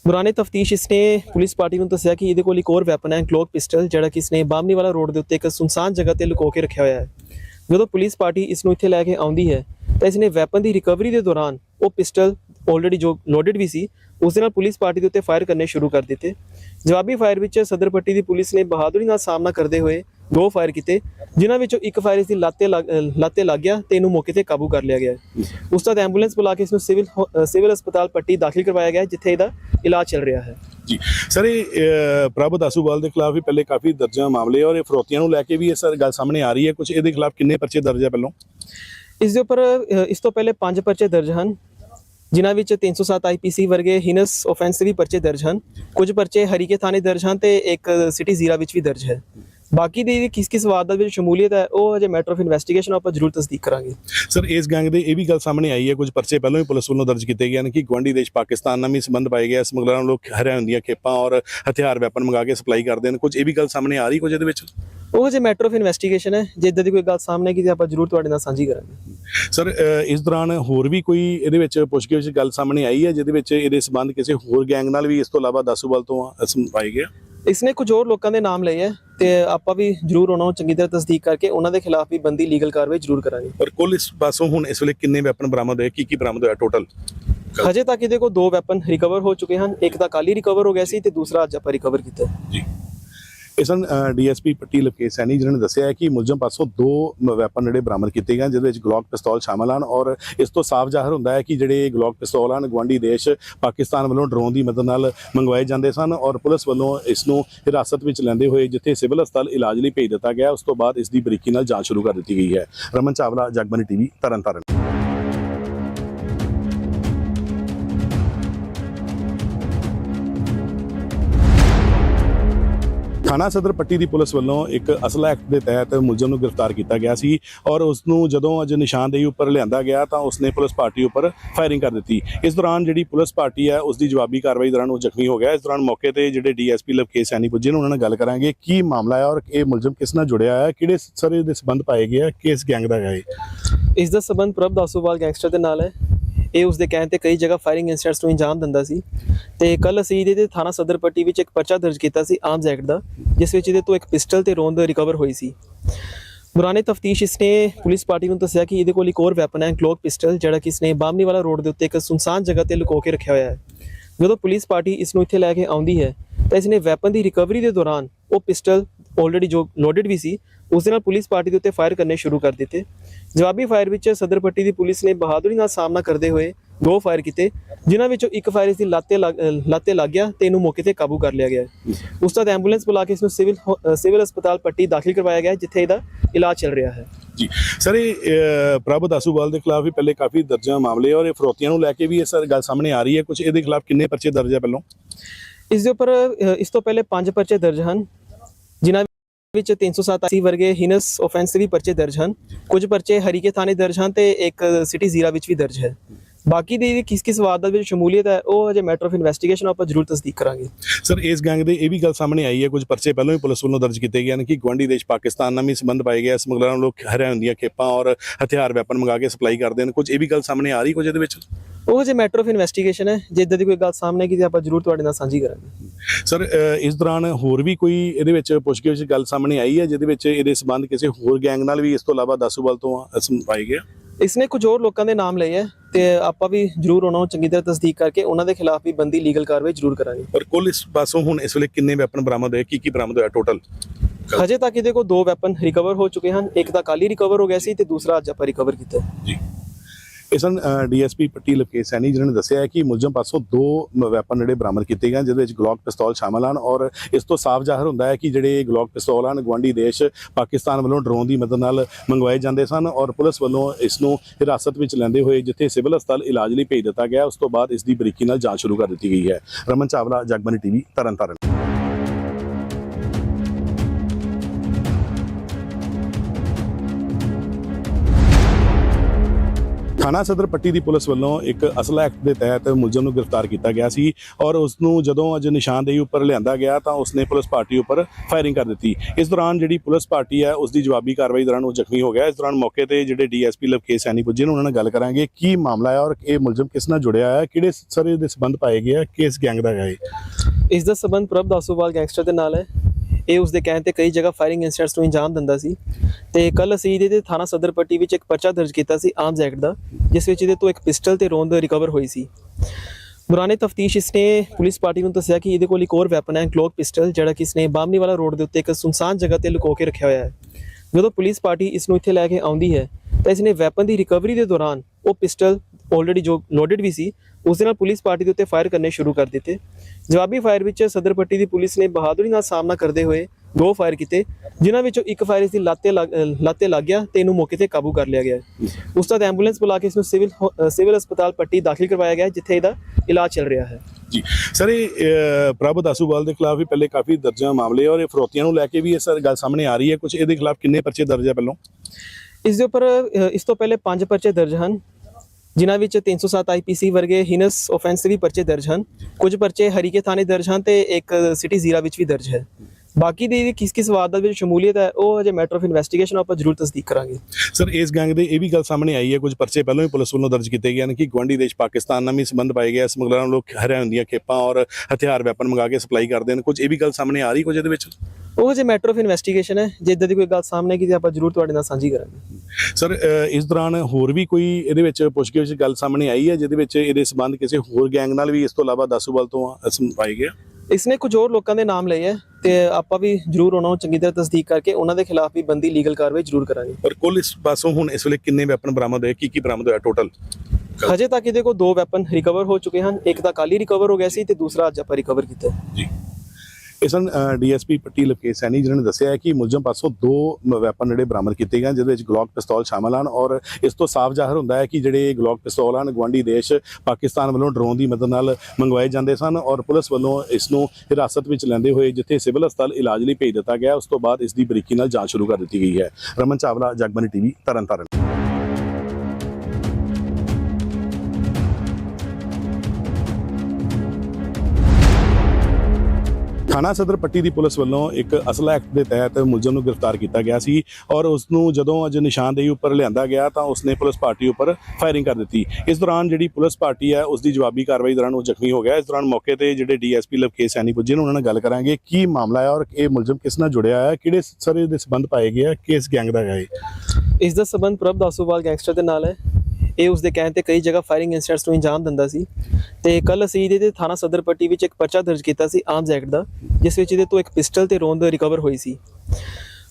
ਦੌਰਾਨੇ ਤਫਤੀਸ਼ ਇਸਨੇ ਪੁਲਿਸ ਪਾਰਟੀ ਨੂੰ ਦੱਸਿਆ ਕਿ ਇਹਦੇ ਕੋਲ ਇੱਕ ਹੋਰ ਵੈਪਨ ਹੈ ਗਲੋਕ ਪਿਸਟਲ, ਜਿਹੜਾ ਕਿ ਇਸਨੇ ਬਾਮਨੀ ਵਾਲਾ ਰੋਡ ਦੇ ਉੱਤੇ ਇੱਕ ਸੁਨਸਾਨ ਜਗ੍ਹਾ ਤੇ ਲੁਕੋ ਕੇ ਰੱਖਿਆ ਹੋਇਆ ਹੈ। ਜਦੋਂ ਪੁਲਿਸ ਪਾਰਟੀ ਇਸ ਨੂੰ ਇੱਥੇ ਲੈ ਕੇ ਆਉਂਦੀ ਹੈ, ਤਾਂ ਇਸਨੇ ਵੈਪਨ ਦੀ ਰਿਕਵਰੀ ਦੇ ਦੌਰਾਨ ਉਹ ਪਿਸਟਲ ਆਲਰੇਡੀ ਜੋ ਲੋਡਡ ਵੀ ਸੀ ਉਸ ਦੇ ਨਾਲ ਪੁਲਿਸ ਪਾਰਟੀ ਦੇ ਉੱਤੇ ਫਾਇਰ ਕਰਨੇ ਸ਼ੁਰੂ ਕਰ ਦਿੱਤੇ। ਜਵਾਬੀ ਫਾਇਰ ਵਿੱਚ ਸਦਰ ਪੱਟੀ ਦੀ ਪੁਲਿਸ ਨੇ ਬਹਾਦਰੀ ਨਾਲ ਸਾਹਮਣਾ ਕਰਦੇ ਹੋਏ ਦੋ ਫਾਇਰ ਕੀਤੇ ਜਿਨ੍ਹਾਂ ਵਿੱਚੋਂ ਇੱਕ ਫਾਇਰ ਇਸ ਦੀ ਲਾਤੇ ਲਾਤੇ ਲੱਗ ਗਿਆ ਤੇ ਇਹਨੂੰ ਮੌਕੇ ਤੇ ਕਾਬੂ ਕਰ ਲਿਆ ਗਿਆ। ਉਸ ਤੋਂ ਬਾਅਦ ਐਂਬੂਲੈਂਸ ਬੁਲਾ ਕੇ ਇਸ ਨੂੰ ਸਿਵਲ ਸਿਵਲ ਹਸਪਤਾਲ ਪੱਟੀ ਦਾਖਲ ਕਰਵਾਇਆ ਗਿਆ ਜਿੱਥੇ ਇਹਦਾ ਇਲਾਜ ਚੱਲ ਰਿਹਾ ਹੈ। ਜੀ ਸਰ ਇਹ ਪ੍ਰਭ ਦਾਸੂਵਾਲ ਦੇ ਖਿਲਾਫ ਵੀ ਪਹਿਲੇ ਕਾਫੀ ਦਰਜਾਂ ਮਾਮਲੇ ਔਰ ਇਹ ਫਰੋਤੀਆਂ ਨੂੰ ਲੈ ਕੇ ਵੀ ਇਹ ਸਰ ਗੱਲ ਸਾਹਮਣੇ ਆ ਰਹੀ ਹੈ। ਕੁਝ ਇਹਦੇ ਖਿਲਾਫ ਕਿੰਨੇ ਪਰਚੇ ਦਰਜ ਹੈ ਪਹਿਲਾਂ? ਇਸ ਦੇ ਉੱਪਰ ਇਸ ਤੋਂ ਪਹਿਲੇ ਪੰਜ ਪਰਚੇ ਦਰਜ ਹਨ। ਜਿਨ੍ਹਾਂ ਵਿੱਚ 307 ਆਈਪੀਸੀ ਵਰਗੇ ਹੀਨਸ ਆਫੈਂਸ ਦੇ ਵੀ ਪਰਚੇ ਦਰਜ ਹਨ। ਕੁਝ ਪਰਚੇ ਹਰੀਕੇ ਥਾਣੇ ਦਰਜ ਹਨ ਤੇ ਇੱਕ ਸਿਟੀ ਜ਼ੀਰਾ ਵਿੱਚ ਵੀ ਦਰਜ ਹੈ। ਬਾਕੀ ਦੀ ਕਿਸ ਕਿਸ ਵਾਰਦਾਤ ਵਿੱਚ ਸ਼ਮੂਲੀਅਤ ਹੈ, ਉਹ ਅਜੇ ਮੈਟਰ ਆਫ ਇਨਵੈਸਟੀਗੇਸ਼ਨ ਆਪਾਂ ਜ਼ਰੂਰ ਤਸਦੀਕ ਕਰਾਂਗੇ। ਸਰ, ਇਸ ਗੈਂਗ ਦੇ ਇਹ ਵੀ ਗੱਲ ਸਾਹਮਣੇ ਆਈ ਹੈ, ਕੁਝ ਪਰਚੇ ਪਹਿਲਾਂ ਵੀ ਪੁਲਿਸ ਵੱਲੋਂ ਦਰਜ ਕੀਤੇ ਗਏ ਹਨ ਕਿ ਗਵਾਂਡੀ ਦੇਸ਼ ਪਾਕਿਸਤਾਨ ਨਾਲ ਵੀ ਸੰਬੰਧ ਪਾਏ ਗਏ ਆ ਸਮਗਲਰਾਂ ਨੂੰ ਹਰਿਆਣਾ ਦੀਆਂ ਖੇਪਾਂ ਔਰ ਹਥਿਆਰ ਵੈਪਨ ਮੰਗਾ ਕੇ ਸਪਲਾਈ ਕਰਦੇ ਹਨ। ਕੁਝ ਇਹ ਵੀ ਗੱਲ ਸਾਹਮਣੇ ਆ ਰਹੀ ਕੁਝ ਇਹਦੇ ਵਿੱਚ? ਉਹ ਅਜੇ ਮੈਟਰ ਆਫ ਇਨਵੈਸਟੀਗੇਸ਼ਨ ਹੈ ਜੇ ਇਦਾਂ ਦੀ ਕੋਈ ਗੱਲ ਸਾਹਮਣੇ ਆਏਗੀ ਤੇ ਆਪਾਂ ਜ਼ਰੂਰ ਤੁਹਾਡੇ ਨਾਲ ਸਾਂਝੀ ਕਰਾਂਗੇ। ਸਰ ਇਸ ਦੌਰਾਨ ਹੋਰ ਵੀ ਕੋਈ ਇਹਦੇ ਵਿੱਚ ਪੁੱਛਗਿੱਛ ਵਿੱਚ ਗੱਲ ਸਾਹਮਣੇ ਆਈ ਹੈ ਜਿਹਦੇ ਵਿੱਚ ਇਹਦੇ ਸੰਬੰਧ ਕਿਸੇ ਹੋਰ ਗੈਂਗ ਨਾਲ ਵੀ ਇਸ ਤੋਂ ਇਲਾਵਾ ਦਾਸੂਵਾਲ ਤੋਂ ਅਸਮ ਪਾਏ ਗਏ ਆ? ਇਸਨੇ ਕੁਝ ਹੋਰ ਲੋਕਾਂ ਦੇ ਨਾਮ ਲਏ ਹੈ ਤੇ ਆਪਾਂ ਵੀ ਜ਼ਰੂਰ ਉਹਨਾਂ ਨੂੰ ਚੰਗੀ ਤਰ੍ਹਾਂ ਤਸਦੀਕ ਕਰਕੇ ਉਹਨਾਂ ਦੇ ਖਿਲਾਫ ਵੀ ਬੰਦੀ ਲੀਗਲ ਕਾਰਵਾਈ ਜ਼ਰੂਰ ਕਰਾਂਗੇ। ਪਰ ਕੁੱਲ ਇਸ ਪਾਸੋਂ ਹੁਣ ਇਸ ਵੇਲੇ ਕਿੰਨੇ ਵੈਪਨ ਬਰਾਮਦ ਹੋਏ ਕੀ ਕੀ ਬਰਾਮਦ ਹੋਇਆ ਟੋਟਲ ਹਜੇ ਤੱਕ ਇਹਦੇ ਕੋਲ ਦੋ ਵੈਪਨ ਰਿਕਵਰ ਹੋ ਚੁੱਕੇ ਹਨ ਇੱਕ ਤਾਂ ਕੱਲ੍ਹ ਹੀ ਰਿਕਵਰ ਹੋ ਗਿਆ ਸੀ ਤੇ ਦੂਸਰਾ ਅੱਜ ਆਪਾਂ ਰਿਕਵਰ ਕੀਤਾ। ਜੀ। ਇਹ ਸਨ ਡੀਐਸਪੀ ਪੱਟੀ ਲਕੇਸ਼ ਸੈਣੀ ਜਿਨ੍ਹਾਂ ਨੇ ਦੱਸਿਆ ਕਿ ਮੁਲਜ਼ਮ ਪਾਸੋਂ ਦੋ ਵੈਪਨ ਜਿਹੜੇ ਬਰਾਮਦ ਕੀਤੇ ਗਏ ਹਨ, ਜਿਹਦੇ ਵਿੱਚ ਗਲੋਕ ਪਿਸਤੌਲ ਸ਼ਾਮਲ ਹਨ ਔਰ ਇਸ ਤੋਂ ਸਾਫ਼ ਜ਼ਾਹਰ ਹੁੰਦਾ ਹੈ ਕਿ ਜਿਹੜੇ ਗਲੋਕ ਪਿਸਤੌਲ ਹਨ ਗਵਾਂਡੀ ਦੇਸ਼ ਪਾਕਿਸਤਾਨ ਵੱਲੋਂ ਡਰੋਨ ਦੀ ਮਦਦ ਨਾਲ ਮੰਗਵਾਏ ਜਾਂਦੇ ਸਨ ਔਰ ਪੁਲਿਸ ਵੱਲੋਂ ਇਸ ਨੂੰ ਹਿਰਾਸਤ ਵਿੱਚ ਲੈਂਦੇ ਹੋਏ ਜਿੱਥੇ ਸਿਵਲ ਹਸਪਤਾਲ ਇਲਾਜ ਲਈ ਭੇਜ ਦਿੱਤਾ ਗਿਆ ਉਸ ਤੋਂ ਬਾਅਦ ਇਸ ਦੀ ਬਰੀਕੀ ਨਾਲ ਜਾਂਚ ਸ਼ੁਰੂ ਕਰ ਦਿੱਤੀ ਗਈ ਹੈ। ਰਮਨ ਚਾਵਲਾ ਜਗਬਾਨੀ ਟੀਵੀ ਤਰਨਤਾਰਨ ਥਾਣਾ ਸਦਰ ਪੱਟੀ ਦੀ ਪੁਲਿਸ ਵੱਲੋਂ ਇੱਕ ਅਸਲਾ ਐਕਟ ਦੇ ਤਹਿਤ ਮੁਲਜ਼ਮ ਨੂੰ ਗ੍ਰਿਫਤਾਰ ਕੀਤਾ ਗਿਆ ਸੀ ਔਰ ਉਸ ਨੂੰ ਜਦੋਂ ਅੱਜ ਨਿਸ਼ਾਨਦੇਹੀ ਉੱਪਰ ਲਿਆਂਦਾ ਗਿਆ ਤਾਂ ਉਸਨੇ ਪੁਲਿਸ ਪਾਰਟੀ ਉੱਪਰ ਫਾਇਰਿੰਗ ਕਰ ਦਿੱਤੀ। ਇਸ ਦੌਰਾਨ ਜਿਹੜੀ ਪੁਲਿਸ ਪਾਰਟੀ ਹੈ ਉਸ ਦੀ ਜਵਾਬੀ ਕਾਰਵਾਈ ਦੌਰਾਨ ਉਹ ਜ਼ਖਮੀ ਹੋ ਗਿਆ। ਇਸ ਦੌਰਾਨ ਮੌਕੇ ਤੇ ਜਿਹੜੇ ਡੀਐਸਪੀ ਲਵਕੇਸ਼ ਸੈਣੀ ਪੁੱਜੇ ਨੇ, ਉਹਨਾਂ ਨਾਲ ਗੱਲ ਕਰਾਂਗੇ ਕੀ ਮਾਮਲਾ ਹੈ ਔਰ ਇਹ ਮੁਲਜ਼ਮ ਕਿਸ ਨਾਲ ਜੁੜਿਆ ਹੈ, ਕਿਹੜੇ ਸਾਰੇ ਦੇ ਸੰਬੰਧ ਪਾਏ ਗਏ ਹੈ, ਕਿਸ ਗੈਂਗ ਦਾ ਹੈ ਇਸ ਦਾ ਸਬੰਧ ਪ੍ਰਭ ਦਾਸੋਵਾਲ ਗੈਂਗਸਟਰ ਦੇ ਨਾਲ ਹੈ। ਇਹ ਉਸ ਦੇ ਕਹਿਣ ਤੇ ਕਈ ਜਗ੍ਹਾ ਫਾਇਰਿੰਗ ਇਨਸੀਡੈਂਟਸ ਨੂੰ ਅੰਜਾਮ ਦਿੰਦਾ ਸੀ। ਤੇ ਕੱਲ ਅਸੀਂ ਇਹਦੇ ਤੇ ਥਾਣਾ ਸਦਰ ਪੱਟੀ ਵਿੱਚ ਇੱਕ ਪਰਚਾ ਦਰਜ ਕੀਤਾ ਸੀ ਆਰਮਸ ਐਕਟ ਦਾ, ਜਿਸ ਵਿੱਚ ਇਹਦੇ ਤੋਂ ਇੱਕ ਪਿਸਟਲ ਤੇ ਰੋਂਦ ਰਿਕਵਰ ਹੋਈ ਸੀ। ਦੌਰਾਨੇ ਤਫਤੀਸ਼ ਇਸਨੇ ਪੁਲਿਸ ਪਾਰਟੀ ਨੂੰ ਦੱਸਿਆ ਕਿ ਇਹਦੇ ਕੋਲ ਇੱਕ ਹੋਰ ਵੈਪਨ ਹੈ ਗਲੋਕ ਪਿਸਟਲ, ਜਿਹੜਾ ਕਿ ਇਸਨੇ ਬਾਮਨੀ ਵਾਲਾ ਰੋਡ ਦੇ ਉੱਤੇ ਇੱਕ ਸੁਨਸਾਨ ਜਗ੍ਹਾ ਤੇ ਲੁਕੋ ਕੇ ਰੱਖਿਆ ਹੋਇਆ ਹੈ। ਜਦੋਂ ਪੁਲਿਸ ਪਾਰਟੀ ਇਸ ਨੂੰ ਇੱਥੇ ਲੈ ਕੇ ਆਉਂਦੀ ਹੈ, ਤਾਂ ਇਸਨੇ ਵੈਪਨ ਦੀ ਰਿਕਵਰੀ ਦੇ ਦੌਰਾਨ ਉਹ ਪਿਸਟਲ ਆਲਰੇਡੀ ਜੋ ਲੋਡਡ ਵੀ ਸੀ ਉਸ ਦੇ ਨਾਲ ਪੁਲਿਸ ਪਾਰਟੀ ਦੇ ਉੱਤੇ ਫਾਇਰ ਕਰਨੇ ਸ਼ੁਰੂ ਕਰ ਦਿੱਤੇ। ਜਵਾਬੀ ਫਾਇਰ ਵਿੱਚ ਸਦਰ ਪੱਟੀ ਦੀ ਪੁਲਿਸ ਨੇ ਬਹਾਦਰੀ ਨਾਲ ਸਾਹਮਣਾ ਕਰਦੇ ਹੋਏ ਦੋ ਫਾਇਰ ਕੀਤੇ ਜਿਨ੍ਹਾਂ ਵਿੱਚੋਂ ਇੱਕ ਫਾਇਰ ਇਸ ਦੀ ਲਾਤੇ ਲਾਤੇ ਲੱਗ ਗਿਆ ਤੇ ਇਹਨੂੰ ਮੌਕੇ ਤੇ ਕਾਬੂ ਕਰ ਲਿਆ ਗਿਆ। ਉਸ ਤੋਂ ਬਾਅਦ ਐਂਬੂਲੈਂਸ ਬੁਲਾ ਕੇ ਇਸ ਨੂੰ ਸਿਵਲ ਸਿਵਲ ਹਸਪਤਾਲ ਪੱਟੀ ਦਾਖਲ ਕਰਵਾਇਆ ਗਿਆ ਜਿੱਥੇ ਇਹਦਾ ਇਲਾਜ ਚੱਲ ਰਿਹਾ ਹੈ। ਜੀ ਸਰ ਇਹ ਪ੍ਰਭ ਦਾਸੂਵਾਲ ਦੇ ਖਿਲਾਫ ਵੀ ਪਹਿਲੇ ਕਾਫੀ ਦਰਜਾਂ ਮਾਮਲੇ ਔਰ ਇਹ ਫਰੋਤੀਆਂ ਨੂੰ ਲੈ ਕੇ ਵੀ ਇਹ ਸਰ ਗੱਲ ਸਾਹਮਣੇ ਆ ਰਹੀ ਹੈ। ਕੁਝ ਇਹਦੇ ਖਿਲਾਫ ਕਿੰਨੇ ਪਰਚੇ ਦਰਜ ਹੈ ਪਹਿਲਾਂ? ਇਸ ਦੇ ਉੱਪਰ ਇਸ ਤੋਂ ਪਹਿਲੇ ਪੰਜ ਪਰਚੇ ਦਰਜ ਹਨ ਜਿਨ੍ਹਾਂ ਵਿੱਚ 307 ਆਈਪੀਸੀ ਵਰਗੇ ਹੀਨਸ ਆਫੈਂਸ ਵੀ ਪਰਚੇ ਦਰਜ ਹਨ। ਕੁਝ ਪਰਚੇ ਹਰੀਕੇ ਥਾਣੇ ਦਰਜ ਹਨ ਤੇ ਇੱਕ ਸਿਟੀ ਜ਼ੀਰਾ ਵਿੱਚ ਵੀ ਦਰਜ ਹੈ। ਬਾਕੀ ਦੀ ਕਿਸ ਕਿਸ ਵਾਰਦਾਤ ਵਿੱਚ ਸ਼ਮੂਲੀਅਤ ਹੈ, ਉਹ ਅਜੇ ਮੈਟਰ ਆਫ ਇਨਵੈਸਟੀਗੇਸ਼ਨ ਆਪਾਂ ਜ਼ਰੂਰ ਤਸਦੀਕ ਕਰਾਂਗੇ। ਸਰ, ਇਸ ਗੈਂਗ ਦੇ ਇਹ ਵੀ ਗੱਲ ਸਾਹਮਣੇ ਆਈ ਹੈ, ਕੁਝ ਪਰਚੇ ਪਹਿਲਾਂ ਵੀ ਪੁਲਿਸ ਵੱਲੋਂ ਦਰਜ ਕੀਤੇ ਗਏ ਹਨ ਕਿ ਗਵਾਂਡੀ ਦੇਸ਼ ਪਾਕਿਸਤਾਨ ਨਾਲ ਵੀ ਸੰਬੰਧ ਪਾਏ ਗਏ ਸਮਗਲਰਾਂ ਨੂੰ ਲੋਕ ਹਰਿਆਣ ਦੀਆਂ ਖੇਪਾਂ ਔਰ ਹਥਿਆਰ ਵੈਪਨ ਮੰਗਾ ਕੇ ਸਪਲਾਈ ਕਰਦੇ ਹਨ। ਕੁਝ ਇਹ ਵੀ ਗੱਲ ਸਾਹਮਣੇ ਆ ਰਹੀ ਕੁਝ ਇਹਦੇ ਵਿੱਚ? ਉਹ ਅਜੇ ਮੈਟਰ ਆਫ ਇਨਵੈਸਟੀਗੇਸ਼ਨ ਹੈ ਜੇ ਇਦਾਂ ਦੀ ਕੋਈ ਗੱਲ ਸਾਹਮਣੇ ਆਏਗੀ ਤੇ ਆਪਾਂ ਜ਼ਰੂਰ ਤੁਹਾਡੇ ਨਾਲ ਸਾਂਝੀ ਕਰਾਂਗੇ ਸਰ ਇਸ ਦੌਰਾਨ ਹੋਰ ਵੀ ਕੋਈ ਇਹਦੇ ਵਿੱਚ ਪੁੱਛਗਿੱਛ ਵਿੱਚ ਗੱਲ ਸਾਹਮਣੇ ਆਈ ਹੈ ਜਿਹਦੇ ਵਿੱਚ ਇਹਦੇ ਸੰਬੰਧ ਕਿਸੇ ਹੋਰ ਗੈਂਗ ਨਾਲ ਵੀ ਇਸ ਤੋਂ ਇਲਾਵਾ ਦਸੂਬਲ ਤੋਂ ਅਸਮ ਪਾਏ ਗਏ ਆ? ਇਸਨੇ ਕੁਝ ਹੋਰ ਲੋਕਾਂ ਦੇ ਨਾਮ ਲਏ ਹੈ ਤੇ ਆਪਾਂ ਵੀ ਜ਼ਰੂਰ ਉਹਨਾਂ ਨੂੰ ਚੰਗੀ ਤਰ੍ਹਾਂ ਤਸਦੀਕ ਕਰਕੇ ਉਹਨਾਂ ਦੇ ਖਿਲਾਫ ਵੀ ਬੰਦੀ ਲੀਗਲ ਕਾਰਵਾਈ ਜ਼ਰੂਰ ਕਰਾਂਗੇ ਔਰ ਕੁੱਲ ਇਸ ਪਾਸੋਂ ਹੁਣ ਇਸ ਵੇਲੇ ਕਿੰਨੇ ਵੈਪਨ ਬਰਾਮਦ ਹੋਏ ਕੀ ਕੀ ਬਰਾਮਦ ਹੋਇਆ ਟੋਟਲ ਹਜੇ ਤੱਕ ਇਹਦੇ ਕੋਲ ਦੋ ਵੈਪਨ ਰਿਕਵਰ ਹੋ ਚੁੱਕੇ ਹਨ ਇੱਕ ਤਾਂ ਕੱਲ੍ਹ ਹੀ ਰਿਕਵਰ ਹੋ ਗਿਆ ਸੀ ਤੇ ਦੂਸਰਾ ਅੱਜ ਆਪਾਂ ਰਿਕਵਰ ਕੀਤਾ। ਜੀ ਇਸ ਹਨ ਡੀਐਸਪੀ ਪੱਟੀ ਲਕੇਸ਼ ਸੈਣੀ ਜਿਨ੍ਹਾਂ ਨੇ ਦੱਸਿਆ ਕਿ ਮੁਲਜ਼ਮ ਪਾਸੋਂ ਦੋ ਵੈਪਨ ਜਿਹੜੇ ਬਰਾਮਦ ਕੀਤੇ ਗਏ ਹਨ, ਜਿਹਦੇ ਵਿੱਚ ਗਲੋਕ ਪਿਸਤੌਲ ਸ਼ਾਮਲ ਹਨ ਔਰ ਇਸ ਤੋਂ ਸਾਫ਼ ਜ਼ਾਹਰ ਹੁੰਦਾ ਹੈ ਕਿ ਜਿਹੜੇ ਗਲੋਕ ਪਿਸਤੌਲ ਹਨ ਗਵਾਂਡੀ ਦੇਸ਼ ਪਾਕਿਸਤਾਨ ਵੱਲੋਂ ਡਰੋਨ ਦੀ ਮਦਦ ਨਾਲ ਮੰਗਵਾਏ ਜਾਂਦੇ ਸਨ ਔਰ ਪੁਲਿਸ ਵੱਲੋਂ ਇਸ ਨੂੰ ਹਿਰਾਸਤ ਵਿੱਚ ਲੈਂਦੇ ਹੋਏ ਜਿੱਥੇ ਸਿਵਲ ਹਸਪਤਾਲ ਇਲਾਜ ਲਈ ਭੇਜ ਦਿੱਤਾ ਗਿਆ ਉਸ ਤੋਂ ਬਾਅਦ ਇਸ ਦੀ ਬਰੀਕੀ ਨਾਲ ਜਾਂਚ ਸ਼ੁਰੂ ਕਰ ਦਿੱਤੀ ਗਈ ਹੈ। ਰਮਨ ਚਾਵਲਾ ਜਗਬਾਨੀ ਟੀਵੀ ਤਰਨਤਾਰਨ। ਥਾਣਾ ਸਦਰ ਪੱਟੀ ਦੀ ਪੁਲਿਸ ਵੱਲੋਂ ਇੱਕ ਅਸਲਾ ਐਕਟ ਦੇ ਤਹਿਤ ਮੁਲਜ਼ਮ ਨੂੰ ਗ੍ਰਿਫਤਾਰ ਕੀਤਾ ਗਿਆ ਸੀ ਔਰ ਉਸ ਨੂੰ ਜਦੋਂ ਅੱਜ ਨਿਸ਼ਾਨਦੇਹੀ ਉੱਪਰ ਲਿਆਂਦਾ ਗਿਆ ਤਾਂ ਉਸਨੇ ਪੁਲਿਸ ਪਾਰਟੀ ਉੱਪਰ ਫਾਇਰਿੰਗ ਕਰ ਦਿੱਤੀ। ਇਸ ਦੌਰਾਨ ਜਿਹੜੀ ਪੁਲਿਸ ਪਾਰਟੀ ਹੈ ਉਸ ਦੀ ਜਵਾਬੀ ਕਾਰਵਾਈ ਦੌਰਾਨ ਉਹ ਜ਼ਖਮੀ ਹੋ ਗਿਆ। ਇਸ ਦੌਰਾਨ ਮੌਕੇ ਤੇ ਜਿਹੜੇ ਡੀਐਸਪੀ ਲਵਕੇਸ਼ ਸੈਣੀ ਪੁੱਜੇ ਨੇ, ਉਹਨਾਂ ਨਾਲ ਗੱਲ ਕਰਾਂਗੇ ਕੀ ਮਾਮਲਾ ਹੈ ਔਰ ਇਹ ਮੁਲਜ਼ਮ ਕਿਸ ਨਾਲ ਜੁੜਿਆ ਹੈ, ਕਿਹੜੇ ਸਾਰੇ ਦੇ ਸੰਬੰਧ ਪਾਏ ਗਏ ਆ, ਕਿਸ ਗੈਂਗ ਦਾ ਹੈ ਇਸ ਦਾ ਸਬੰਧ ਪ੍ਰਭ ਦਾਸੋਵਾਲ ਗੈਂਗਸਟਰ ਦੇ ਨਾਲ ਹੈ। ਇਹ ਉਸ ਦੇ ਕਹਿਣ ਤੇ ਕਈ ਜਗ੍ਹਾ ਫਾਇਰਿੰਗ ਇਨਸੀਡੈਂਟਸ ਨੂੰ ਅੰਜਾਮ ਦਿੰਦਾ ਸੀ। ਤੇ ਕੱਲ ਅਸੀਂ ਇਹਦੇ ਤੇ ਥਾਣਾ ਸਦਰ ਪੱਟੀ ਵਿੱਚ ਇੱਕ ਪਰਚਾ ਦਰਜ ਕੀਤਾ ਸੀ ਆਰਮਸ ਐਕਟ ਦਾ, ਜਿਸ ਵਿੱਚ ਇਹਦੇ ਤੋਂ ਇੱਕ ਪਿਸਟਲ ਤੇ ਰੋਂਦ ਰਿਕਵਰ ਹੋਈ ਸੀ। ਦੌਰਾਨੇ ਤਫਤੀਸ਼ ਇਸਨੇ ਪੁਲਿਸ ਪਾਰਟੀ ਨੂੰ ਦੱਸਿਆ ਕਿ ਇਹਦੇ ਕੋਲ ਇੱਕ ਹੋਰ ਵੈਪਨ ਹੈ ਗਲੋਕ ਪਿਸਟਲ ਜਿਹੜਾ ਕਿ ਇਸਨੇ ਬਾਮਨੀ ਵਾਲਾ ਰੋਡ ਦੇ ਉੱਤੇ ਇੱਕ ਸੁਨਸਾਨ ਜਗ੍ਹਾ ਤੇ ਲੁਕੋ ਕੇ ਰੱਖਿਆ ਹੋਇਆ ਹੈ। ਜਦੋਂ ਪੁਲਿਸ ਪਾਰਟੀ ਇਸ ਨੂੰ ਇੱਥੇ ਲੈ ਕੇ ਆਉਂਦੀ ਹੈ, ਤਾਂ ਇਸਨੇ ਵੈਪਨ ਦੀ ਰਿਕਵਰੀ ਦੇ ਦੌਰਾਨ ਉਹ ਪਿਸਟਲ ਆਲਰੇਡੀ ਜੋ ਲੋਡਡ ਵੀ ਸੀ ਉਸ ਦੇ ਨਾਲ ਪੁਲਿਸ ਪਾਰਟੀ ਦੇ ਉੱਤੇ ਫਾਇਰ ਕਰਨੇ ਸ਼ੁਰੂ ਕਰ ਦਿੱਤੇ। ਜਵਾਬੀ ਫਾਇਰ ਵਿੱਚ ਸਦਰ ਪੱਟੀ ਦੀ ਪੁਲਿਸ ਨੇ ਬਹਾਦਰੀ ਨਾਲ ਸਾਹਮਣਾ ਕਰਦੇ ਹੋਏ ਦੋ ਫਾਇਰ ਕੀਤੇ ਜਿਨ੍ਹਾਂ ਵਿੱਚੋਂ ਇੱਕ ਫਾਇਰ ਇਸ ਦੀ ਲਾਤੇ ਲਾਤੇ ਲੱਗ ਗਿਆ ਤੇ ਇਹਨੂੰ ਮੌਕੇ ਤੇ ਕਾਬੂ ਕਰ ਲਿਆ ਗਿਆ। ਉਸ ਤੋਂ ਬਾਅਦ ਐਂਬੂਲੈਂਸ ਬੁਲਾ ਕੇ ਇਸ ਨੂੰ ਸਿਵਲ ਸਿਵਲ ਹਸਪਤਾਲ ਪੱਟੀ ਦਾਖਲ ਕਰਵਾਇਆ ਗਿਆ ਜਿੱਥੇ ਇਹਦਾ ਇਲਾਜ ਚੱਲ ਰਿਹਾ ਹੈ। ਜੀ ਸਰ ਇਹ ਪ੍ਰਭ ਦਾਸੂਵਾਲ ਦੇ ਖਿਲਾਫ ਵੀ ਪਹਿਲੇ ਕਾਫੀ ਦਰਜਾਂ ਮਾਮਲੇ ਔਰ ਇਹ ਫਰੋਤੀਆਂ ਨੂੰ ਲੈ ਕੇ ਵੀ ਇਹ ਸਰ ਗੱਲ ਸਾਹਮਣੇ ਆ ਰਹੀ ਹੈ। ਕੁਝ ਇਹਦੇ ਖਿਲਾਫ ਕਿੰਨੇ ਪਰਚੇ ਦਰਜ ਹੈ ਪਹਿਲਾਂ? ਇਸ ਦੇ ਉੱਪਰ ਇਸ ਤੋਂ ਪਹਿਲੇ ਪੰਜ ਪਰਚੇ ਦਰਜ ਹਨ। ਜਿਨ੍ਹਾਂ ਵਿੱਚ 307 ਆਈਪੀਸੀ ਵਰਗੇ ਹੀਨਸ ਆਫੈਂਸ ਵੀ ਪਰਚੇ ਦਰਜ ਹਨ। ਕੁਝ ਪਰਚੇ ਹਰੀਕੇ ਥਾਣੇ ਦਰਜ ਹਨ ਤੇ ਇੱਕ ਸਿਟੀ ਜ਼ੀਰਾ ਵਿੱਚ ਵੀ ਦਰਜ ਹੈ। ਬਾਕੀ ਦੀ ਕਿਸ ਕਿਸ ਵਾਰਦਾਤ ਵਿੱਚ ਸ਼ਮੂਲੀਅਤ ਹੈ ਉਹ ਅਜੇ ਮੈਟਰ ਆਫ ਇਨਵੈਸਟੀਗੇਸ਼ਨ ਆਪਾਂ ਜ਼ਰੂਰ ਤਸਦੀਕ ਕਰਾਂਗੇ। ਸਰ ਇਸ ਗੈਂਗ ਦੇ ਇਹ ਵੀ ਗੱਲ ਸਾਹਮਣੇ ਆਈ ਹੈ ਕੁਝ ਪਰਚੇ ਪਹਿਲਾਂ ਵੀ ਪੁਲਿਸ ਵੱਲੋਂ ਦਰਜ ਕੀਤੇ ਗਏ ਹਨ ਕਿ ਗਵਾਂਡੀ ਦੇਸ਼ ਪਾਕਿਸਤਾਨ ਨਾਲ ਵੀ ਸੰਬੰਧ ਪਾਏ ਗਏ ਸਮਗਲਰਾਂ ਨੂੰ ਲੋਕ ਹਰਿਆਣ ਦੀਆਂ ਖੇਪਾਂ ਔਰ ਹਥਿਆਰ ਵੈਪਨ ਮੰਗਾ ਕੇ ਸਪਲਾਈ ਕਰਦੇ ਹਨ। ਕੁਝ ਇਹ ਵੀ ਗੱਲ ਸਾਹਮਣੇ ਆ ਰਹੀ ਕੁਝ ਇਹਦੇ ਵਿੱਚ? ਉਹ ਅਜੇ ਮੈਟਰ ਆਫ ਇਨਵੈਸਟੀਗੇਸ਼ਨ ਹੈ ਜੇ ਇਦਾਂ ਦੀ ਕੋਈ ਗੱਲ ਸਾਹਮਣੇ ਆਏਗੀ ਤੇ ਆਪਾਂ ਜ਼ਰੂਰ ਤੁਹਾਡੇ ਨਾਲ ਸਾਂਝੀ ਕਰਾਂਗੇ। ਸਰ ਇਸ ਦੌਰਾਨ ਹੋਰ ਵੀ ਕੋਈ ਇਹਦੇ ਵਿੱਚ ਪੁੱਛਗਿੱਛ ਵਿੱਚ ਗੱਲ ਸਾਹਮਣੇ ਆਈ ਹੈ ਜਿਹਦੇ ਵਿੱਚ ਇਹਦੇ ਸੰਬੰਧ ਕਿਸੇ ਹੋਰ ਗੈਂਗ ਨਾਲ ਵੀ ਇਸ ਤੋਂ ਇਲਾਵਾ ਦਸੂਬਲ ਤੋਂ ਅਸਮ ਪਾਏ ਗਏ? ਇਸਨੇ ਕੁਝ ਹੋਰ ਲੋਕਾਂ ਦੇ ਨਾਮ ਲਏ ਹੈ। ਤੇ ਆਪਾਂ ਵੀ ਜ਼ਰੂਰ ਉਹਨਾਂ ਨੂੰ ਚੰਗੀ ਤਰ੍ਹਾਂ ਤਸਦੀਕ ਕਰਕੇ ਉਹਨਾਂ ਦੇ ਖਿਲਾਫ ਵੀ ਬੰਦੀ ਲੀਗਲ ਕਾਰਵਾਈ ਜ਼ਰੂਰ ਕਰਾਂਗੇ। ਔਰ ਕੁੱਲ ਇਸ ਪਾਸੋਂ ਹੁਣ ਇਸ ਵੇਲੇ ਕਿੰਨੇ ਵੈਪਨ ਬਰਾਮਦ ਹੋਏ? ਕੀ ਕੀ ਬਰਾਮਦ ਹੋਇਆ ਟੋਟਲ ਹਜੇ ਤੱਕ ਇਹਦੇ ਕੋਲ ਦੋ ਵੈਪਨ ਰਿਕਵਰ ਹੋ ਚੁੱਕੇ ਹਨ। ਇੱਕ ਤਾਂ ਕੱਲ੍ਹ ਹੀ ਰਿਕਵਰ ਹੋ ਗਿਆ ਸੀ ਤੇ ਦੂਸਰਾ ਅੱਜ ਆਪਾਂ ਰਿਕਵਰ ਕੀਤਾ। ਜੀ। ਇਸ ਹਨ ਡੀਐਸਪੀ ਪੱਟੀ ਲਕੇਸ਼ ਸੈਣੀ ਜਿਨ੍ਹਾਂ ਨੇ ਦੱਸਿਆ ਕਿ ਮੁਲਜ਼ਮ ਪਾਸੋਂ ਦੋ ਵੈਪਨ ਜਿਹੜੇ ਬਰਾਮਦ ਕੀਤੇ ਗਏ ਹਨ, ਜਿਹਦੇ ਵਿੱਚ ਗਲੋਕ ਪਿਸਤੌਲ ਸ਼ਾਮਲ ਹਨ ਔਰ ਇਸ ਤੋਂ ਸਾਫ਼ ਜ਼ਾਹਰ ਹੁੰਦਾ ਹੈ ਕਿ ਜਿਹੜੇ ਗਲੋਕ ਪਿਸਤੌਲ ਹਨ ਗਵਾਂਡੀ ਦੇਸ਼ ਪਾਕਿਸਤਾਨ ਵੱਲੋਂ ਡਰੋਨ ਦੀ ਮਦਦ ਨਾਲ ਮੰਗਵਾਏ ਜਾਂਦੇ ਸਨ ਔਰ ਪੁਲਿਸ ਵੱਲੋਂ ਇਸ ਨੂੰ ਹਿਰਾਸਤ ਵਿੱਚ ਲੈਂਦੇ ਹੋਏ ਜਿੱਥੇ ਸਿਵਲ ਹਸਪਤਾਲ ਇਲਾਜ ਲਈ ਭੇਜ ਦਿੱਤਾ ਗਿਆ ਉਸ ਤੋਂ ਬਾਅਦ ਇਸ ਦੀ ਬਰੀਕੀ ਨਾਲ ਜਾਂਚ ਸ਼ੁਰੂ ਕਰ ਦਿੱਤੀ ਗਈ ਹੈ। ਰਮਨ ਚਾਵਲਾ ਜਗਬਾਨੀ ਟੀਵੀ ਤਰਨਤਾਰਨ। ਥਾਣਾ ਸਦਰ ਪੱਟੀ ਦੀ ਪੁਲਿਸ ਵੱਲੋਂ ਇੱਕ ਅਸਲਾ ਐਕਟ ਦੇ ਤਹਿਤ ਮੁਲਜ਼ਮ ਨੂੰ ਗ੍ਰਿਫਤਾਰ ਕੀਤਾ ਗਿਆ ਸੀ ਔਰ ਉਸ ਨੂੰ ਜਦੋਂ ਅੱਜ ਨਿਸ਼ਾਨਦੇਹੀ ਉੱਪਰ ਲਿਆਂਦਾ ਗਿਆ ਤਾਂ ਉਸਨੇ ਪੁਲਿਸ ਪਾਰਟੀ ਉੱਪਰ ਫਾਇਰਿੰਗ ਕਰ ਦਿੱਤੀ। ਇਸ ਦੌਰਾਨ ਜਿਹੜੀ ਪੁਲਿਸ ਪਾਰਟੀ ਹੈ ਉਸ ਦੀ ਜਵਾਬੀ ਕਾਰਵਾਈ ਦੌਰਾਨ ਉਹ ਜ਼ਖਮੀ ਹੋ ਗਿਆ। ਇਸ ਦੌਰਾਨ ਮੌਕੇ ਤੇ ਜਿਹੜੇ ਡੀਐਸਪੀ ਲਵਕੇਸ਼ ਸੈਣੀ ਪੁੱਜੇ ਨੇ, ਉਹਨਾਂ ਨਾਲ ਗੱਲ ਕਰਾਂਗੇ ਕੀ ਮਾਮਲਾ ਹੈ ਔਰ ਇਹ ਮੁਲਜ਼ਮ ਕਿਸ ਨਾਲ ਜੁੜਿਆ ਹੈ, ਕਿਹੜੇ ਸਾਰੇ ਦੇ ਸੰਬੰਧ ਪਾਏ ਗਏ ਆ, ਕਿਸ ਗੈਂਗ ਦਾ ਹੈ ਇਸ ਦਾ ਸਬੰਧ ਪ੍ਰਭ ਦਾਸੋਵਾਲ ਗੈਂਗਸਟਰ ਦੇ ਨਾਲ ਹੈ। ਇਹ ਉਸ ਦੇ ਕਹਿਣ ਤੇ ਕਈ ਜਗ੍ਹਾ ਫਾਇਰਿੰਗ ਇਨਸੀਡੈਂਟਸ ਨੂੰ ਅੰਜਾਮ ਦਿੰਦਾ ਸੀ। ਤੇ ਕੱਲ ਅਸੀਂ ਇਹਦੇ ਤੇ ਥਾਣਾ ਸਦਰ ਪੱਟੀ ਵਿੱਚ ਇੱਕ ਪਰਚਾ ਦਰਜ ਕੀਤਾ ਸੀ, ਆਰਮਸ ਐਕਟ ਦਾ, ਜਿਸ ਵਿੱਚ ਇਹਦੇ ਤੋਂ ਇੱਕ ਪਿਸਟਲ ਤੇ ਰੋਂਦ ਰਿਕਵਰ ਹੋਈ ਸੀ।